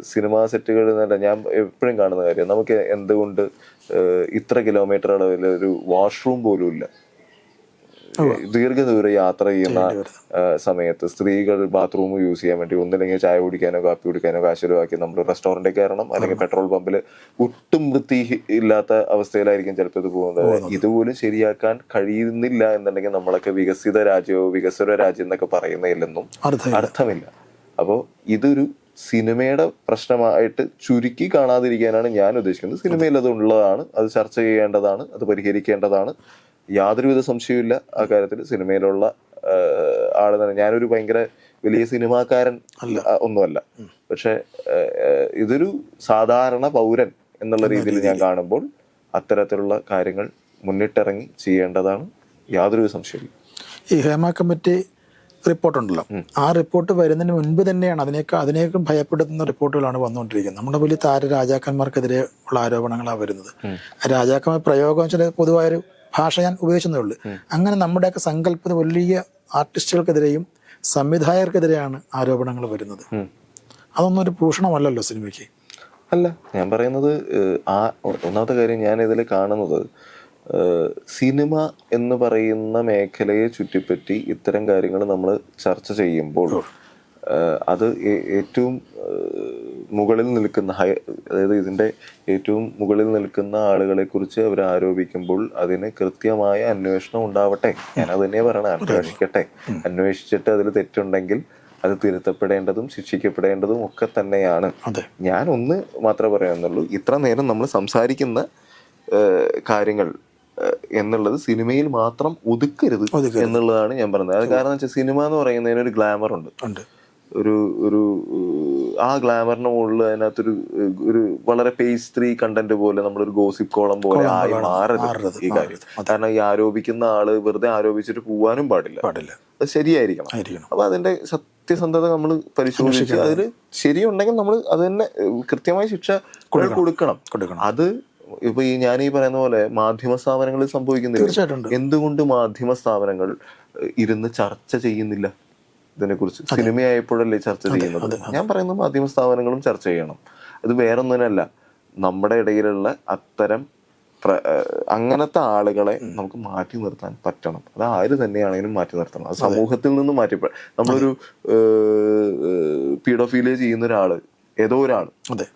S1: സിനിമാ സെറ്റുകൾ എന്നല്ല ഞാൻ എപ്പോഴും കാണുന്ന കാര്യം. നമുക്ക് എന്തുകൊണ്ട് ഇത്ര കിലോമീറ്റർ അളവിൽ ഒരു വാഷ്റൂം പോലും ഇല്ല. ദീർഘദൂര യാത്ര ചെയ്യുന്ന സമയത്ത് സ്ത്രീകൾ ബാത്റൂം യൂസ് ചെയ്യാൻ വേണ്ടി ഒന്നില്ലെങ്കിൽ ചായ കുടിക്കാനോ കാപ്പി കുടിക്കാനോ കാശുരവാക്കി നമ്മൾ റെസ്റ്റോറന്റിൽ കയറണം. അല്ലെങ്കിൽ പെട്രോൾ പമ്പിൽ ഒട്ടും വൃത്തി ഇല്ലാത്ത അവസ്ഥയിലായിരിക്കും ചിലപ്പോൾ ഇത് പോകുന്നത്. ഇതുപോലും ശരിയാക്കാൻ കഴിയുന്നില്ല എന്നുണ്ടെങ്കിൽ നമ്മളൊക്കെ വികസിത രാജ്യമോ വികസന രാജ്യം എന്നൊക്കെ പറയുന്നതിലൊന്നും അർത്ഥമില്ല. അപ്പോൾ ഇതൊരു സിനിമയുടെ പ്രശ്നമായിട്ട് ചുരുക്കി കാണാതിരിക്കാനാണ് ഞാൻ ഉദ്ദേശിക്കുന്നത്. സിനിമയിൽ അത് ഉള്ളതാണ് അത് ചർച്ച ചെയ്യേണ്ടതാണ് അത് പരിഹരിക്കേണ്ടതാണ്. യാതൊരുവിധ സംശയവുമില്ല. ആ കാര്യത്തിൽ സിനിമയിലുള്ള ആൾ ആൾ തന്നെ. ഞാനൊരു ഭയങ്കര വലിയ സിനിമാക്കാരൻ അല്ല. ഒന്നുമല്ല. പക്ഷെ ഇതൊരു സാധാരണ പൗരൻ എന്നുള്ള രീതിയിൽ ഞാൻ കാണുമ്പോൾ അത്തരത്തിലുള്ള കാര്യങ്ങൾ മുന്നിട്ടിറങ്ങി ചെയ്യേണ്ടതാണ്. യാതൊരു സംശയമില്ല
S2: ഈ ഹേമ കമ്മിറ്റി റിപ്പോർട്ടുണ്ടല്ലോ. ആ റിപ്പോർട്ട് വരുന്നതിന് മുൻപ് തന്നെയാണ് അതിനേക്കാൾ അതിനേക്കും ഭയപ്പെടുത്തുന്ന റിപ്പോർട്ടുകളാണ് വന്നുകൊണ്ടിരിക്കുന്നത്. നമ്മുടെ വലിയ താര രാജാക്കന്മാർക്കെതിരെ ഉള്ള ആരോപണങ്ങളാണ് വരുന്നത്. രാജാക്കന്മാർ പ്രയോഗം ചില പൊതുവായൊരു ഭാഷ ഞാൻ ഉപയോഗിച്ചതേ ഉള്ളൂ. അങ്ങനെ നമ്മുടെയൊക്കെ സങ്കല്പത്തിന് വലിയ ആർട്ടിസ്റ്റുകൾക്കെതിരെയും സംവിധായകർക്കെതിരെയാണ് ആരോപണങ്ങൾ വരുന്നത്. അതൊന്നും ഒരു ഭൂഷണമല്ലല്ലോ സിനിമയ്ക്ക്.
S1: അല്ല ഞാൻ പറയുന്നത് ആ ഒന്നാമത്തെ കാര്യം ഞാൻ ഇതിൽ കാണുന്നത് സിനിമ എന്ന് പറയുന്ന മേഖലയെ ചുറ്റിപ്പറ്റി ഇത്തരം കാര്യങ്ങൾ നമ്മൾ ചർച്ച ചെയ്യുമ്പോൾ അത് ഏറ്റവും മുകളിൽ നിൽക്കുന്ന ഹൈ അതായത് ഇതിന്റെ ഏറ്റവും മുകളിൽ നിൽക്കുന്ന ആളുകളെ കുറിച്ച് അവർ ആരോപിക്കുമ്പോൾ അതിന് കൃത്യമായ അന്വേഷണം ഉണ്ടാവട്ടെ. ഞാൻ അത് തന്നെ പറയണം അന്വേഷിക്കട്ടെ. അന്വേഷിച്ചിട്ട് അതിൽ തെറ്റുണ്ടെങ്കിൽ അത് തിരുത്തപ്പെടേണ്ടതും ശിക്ഷിക്കപ്പെടേണ്ടതും ഒക്കെ തന്നെയാണ്. ഞാൻ ഒന്ന് മാത്രമേ പറയാന്നുള്ളൂ ഇത്ര നേരം നമ്മൾ സംസാരിക്കുന്ന കാര്യങ്ങൾ എന്നുള്ളത് സിനിമയിൽ മാത്രം ഒതുക്കരുത്. എന്നുള്ളതാണ് ഞാൻ പറഞ്ഞത്. അത് കാരണം വെച്ചാൽ സിനിമ എന്ന് പറയുന്നതിന് ഒരു ഗ്ലാമർ ഉണ്ട്. ഒരു ഒരു ആ ഗ്ലാമറിന് മുകളിൽ അതിനകത്തൊരു ഒരു വളരെ പേസ്ത്രീ കണ്ടന്റ് പോലെ നമ്മളൊരു ഗോസിപ്പ് കോളം പോലെ ആയി മാറരുത് ഈ കാര്യം. കാരണം ഈ ആരോപിക്കുന്ന ആൾ വെറുതെ ആരോപിച്ചിട്ട് പോവാനും പാടില്ല.
S2: പാടില്ല.
S1: അത് ശരിയായിരിക്കണം. അപ്പൊ അതിന്റെ സത്യസന്ധത നമ്മൾ പരിശോധിച്ച് അതിൽ ശരിയുണ്ടെങ്കിൽ നമ്മൾ അത് തന്നെ കൃത്യമായ ശിക്ഷ കൊടുക്കണം.
S2: കൊടുക്കണം.
S1: അത് ഇപ്പൊ ഈ ഞാൻ ഈ പറയുന്ന പോലെ മാധ്യമ സ്ഥാപനങ്ങളിൽ സംഭവിക്കുന്നില്ല?
S2: തീർച്ചയായിട്ടും
S1: എന്തുകൊണ്ട് മാധ്യമ സ്ഥാപനങ്ങൾ ഇരുന്ന് ചർച്ച ചെയ്യുന്നില്ല ഇതിനെക്കുറിച്ച്? സിനിമയായപ്പോഴല്ലേ ചർച്ച ചെയ്യുന്നത്? ഞാൻ പറയുന്ന മാധ്യമ സ്ഥാപനങ്ങളും ചർച്ച ചെയ്യണം. അത് വേറൊന്നിനല്ല. നമ്മുടെ ഇടയിലുള്ള അത്തരം അങ്ങനത്തെ ആളുകളെ നമുക്ക് മാറ്റി നിർത്താൻ പറ്റണം. അത് ആര് തന്നെയാണെങ്കിലും മാറ്റി നിർത്തണം. അത് സമൂഹത്തിൽ നിന്ന് മാറ്റി നമ്മളൊരു പീഡോഫീലിയ ചെയ്യുന്ന ഒരാൾ ഏതോ ഒരാൾ
S2: അതെ.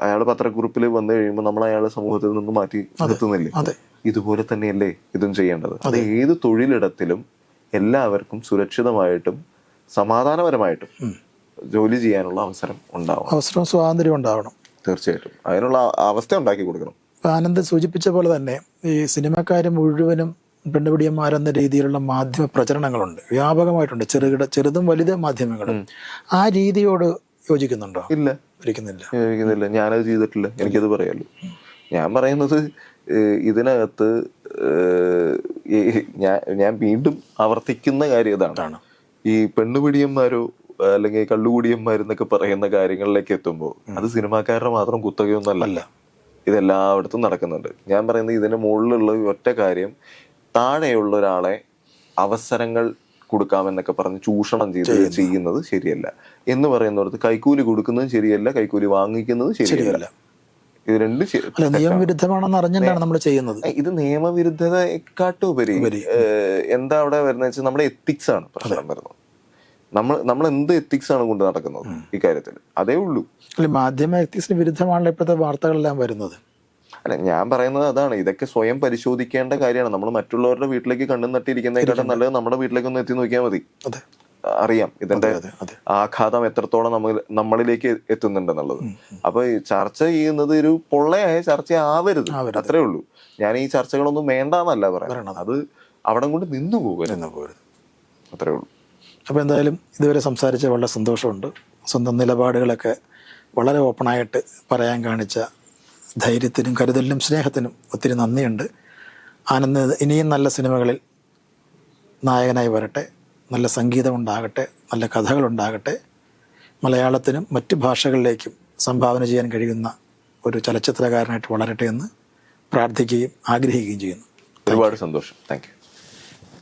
S1: അയാൾ പത്രക്കുറിപ്പിൽ വന്നു കഴിയുമ്പോൾ നമ്മൾ അയാളെ സമൂഹത്തിൽ നിന്ന് മാറ്റി നിർത്തുന്നില്ലേ? ഇതുപോലെ തന്നെയല്ലേ ഇതും ചെയ്യേണ്ടത്? അത് ഏത് തൊഴിലിടത്തിലും എല്ലാവർക്കും സുരക്ഷിതമായിട്ടും സമാധാനപരമായിട്ടും ജോലി ചെയ്യാനുള്ള അവസരം ഉണ്ടാവണം.
S2: അവസരം സ്വാതന്ത്ര്യം ഉണ്ടാവണം.
S1: തീർച്ചയായിട്ടും. അതിനുള്ള അവസ്ഥ ഉണ്ടാക്കി കൊടുക്കണം.
S2: ആനന്ദ് സൂചിപ്പിച്ച പോലെ തന്നെ ഈ സിനിമക്കാർ മുഴുവനും പെണ്ണുപിടിയന്മാരെന്ന രീതിയിലുള്ള മാധ്യമ പ്രചരണങ്ങളുണ്ട്. വ്യാപകമായിട്ടുണ്ട്. ചെറുകിട ചെറുതും വലുത് മാധ്യമങ്ങളും. ആ രീതിയോട് യോജിക്കുന്നുണ്ടോ?
S1: ഇല്ല.
S2: യോജിക്കുന്നില്ല
S1: ഞാനത് ചെയ്തിട്ടില്ല. എനിക്കത് പറയാലോ. ഞാൻ പറയുന്നത് ഇതിനകത്ത് ഞാൻ ഞാൻ വീണ്ടും ആവർത്തിക്കുന്ന കാര്യം ഇതാണ്. ഈ പെണ്ണുപിടിയന്മാരോ അല്ലെങ്കിൽ കള്ളുകൂടിയന്മാരെന്നൊക്കെ പറയുന്ന കാര്യങ്ങളിലേക്ക് എത്തുമ്പോൾ അത് സിനിമാക്കാരുടെ മാത്രം കുത്തകയൊന്നല്ല ഇതെല്ലായിടത്തും നടക്കുന്നുണ്ട്. ഞാൻ പറയുന്നത് ഇതിന്റെ മുകളിലുള്ള ഒറ്റ കാര്യം താഴെയുള്ള ഒരാളെ അവസരങ്ങൾ കൊടുക്കാമെന്നൊക്കെ പറഞ്ഞ് ചൂഷണം ചെയ്ത് ചെയ്യുന്നത് ശരിയല്ല. എന്ന് പറയുന്നിടത്ത് കൈക്കൂലി കൊടുക്കുന്നതും ശരിയല്ല കൈക്കൂലി വാങ്ങിക്കുന്നതും ശരിയല്ല. ഇത് രണ്ട്
S2: നിയമവിരുദ്ധമാണെന്ന് അറിഞ്ഞിട്ടാണ് നമ്മൾ ചെയ്യുന്നത്.
S1: ഇത് നിയമവിരുദ്ധതയെക്കാട്ടും ഉപരി. എന്താ അവിടെ വരുന്നത് വെച്ചാൽ നമ്മുടെ എത്തിക്സ് ആണ് പ്രശ്നം വരുന്നത്. നമ്മൾ നമ്മൾ എന്ത് എത്തിക്സ് ആണ് കൊണ്ട് നടക്കുന്നത് ഈ കാര്യത്തിൽ? അതേ ഉള്ളൂ.
S2: മാധ്യമ എത്തിക്സിന് വിരുദ്ധമാണല്ലോ ഇപ്പോഴത്തെ വാർത്തകളെല്ലാം വരുന്നത്.
S1: അല്ല ഞാൻ പറയുന്നത് അതാണ്. ഇതൊക്കെ സ്വയം പരിശോധിക്കേണ്ട കാര്യമാണ്. നമ്മൾ മറ്റുള്ളവരുടെ വീട്ടിലേക്ക് കണ്ണും നട്ടിരിക്കുന്നതിനെക്കാട്ടും നല്ലത് നമ്മുടെ വീട്ടിലേക്ക് ഒന്ന് എത്തി നോക്കിയാൽ മതി. അറിയാം. ഇതിന്റെ ആഘാതം എത്രത്തോളം നമ്മൾ നമ്മളിലേക്ക് എത്തുന്നുണ്ടെന്നുള്ളത്. അപ്പൊ ചർച്ച ചെയ്യുന്നത് ഒരു പൊള്ളയായ ചർച്ച ആവരുത്. അത്രേ ഉള്ളൂ. ഞാൻ ഈ ചർച്ചകളൊന്നും വേണ്ടെന്നല്ല പറയാം. അത് അവിടെ കൊണ്ട് നിന്നു പോകരുത്. അത്രേ ഉള്ളൂ.
S2: അപ്പോൾ എന്തായാലും ഇതുവരെ സംസാരിച്ച വളരെ സന്തോഷമുണ്ട്. സ്വന്തം നിലപാടുകളൊക്കെ വളരെ ഓപ്പണായിട്ട് പറയാൻ കാണിച്ച ധൈര്യത്തിനും കരുതലിനും സ്നേഹത്തിനും ഒത്തിരി നന്ദിയുണ്ട്. ആനന്ദ് ഇനിയും നല്ല സിനിമകളിൽ നായകനായി വരട്ടെ. നല്ല സംഗീതമുണ്ടാകട്ടെ. നല്ല കഥകളുണ്ടാകട്ടെ. മലയാളത്തിനും മറ്റ് ഭാഷകളിലേക്കും സംഭാവന ചെയ്യാൻ കഴിയുന്ന ഒരു ചലച്ചിത്രകാരനായിട്ട് വളരട്ടെ എന്ന് പ്രാർത്ഥിക്കുകയും ആഗ്രഹിക്കുകയും ചെയ്യുന്നു.
S1: ഒരുപാട് സന്തോഷം. Thank you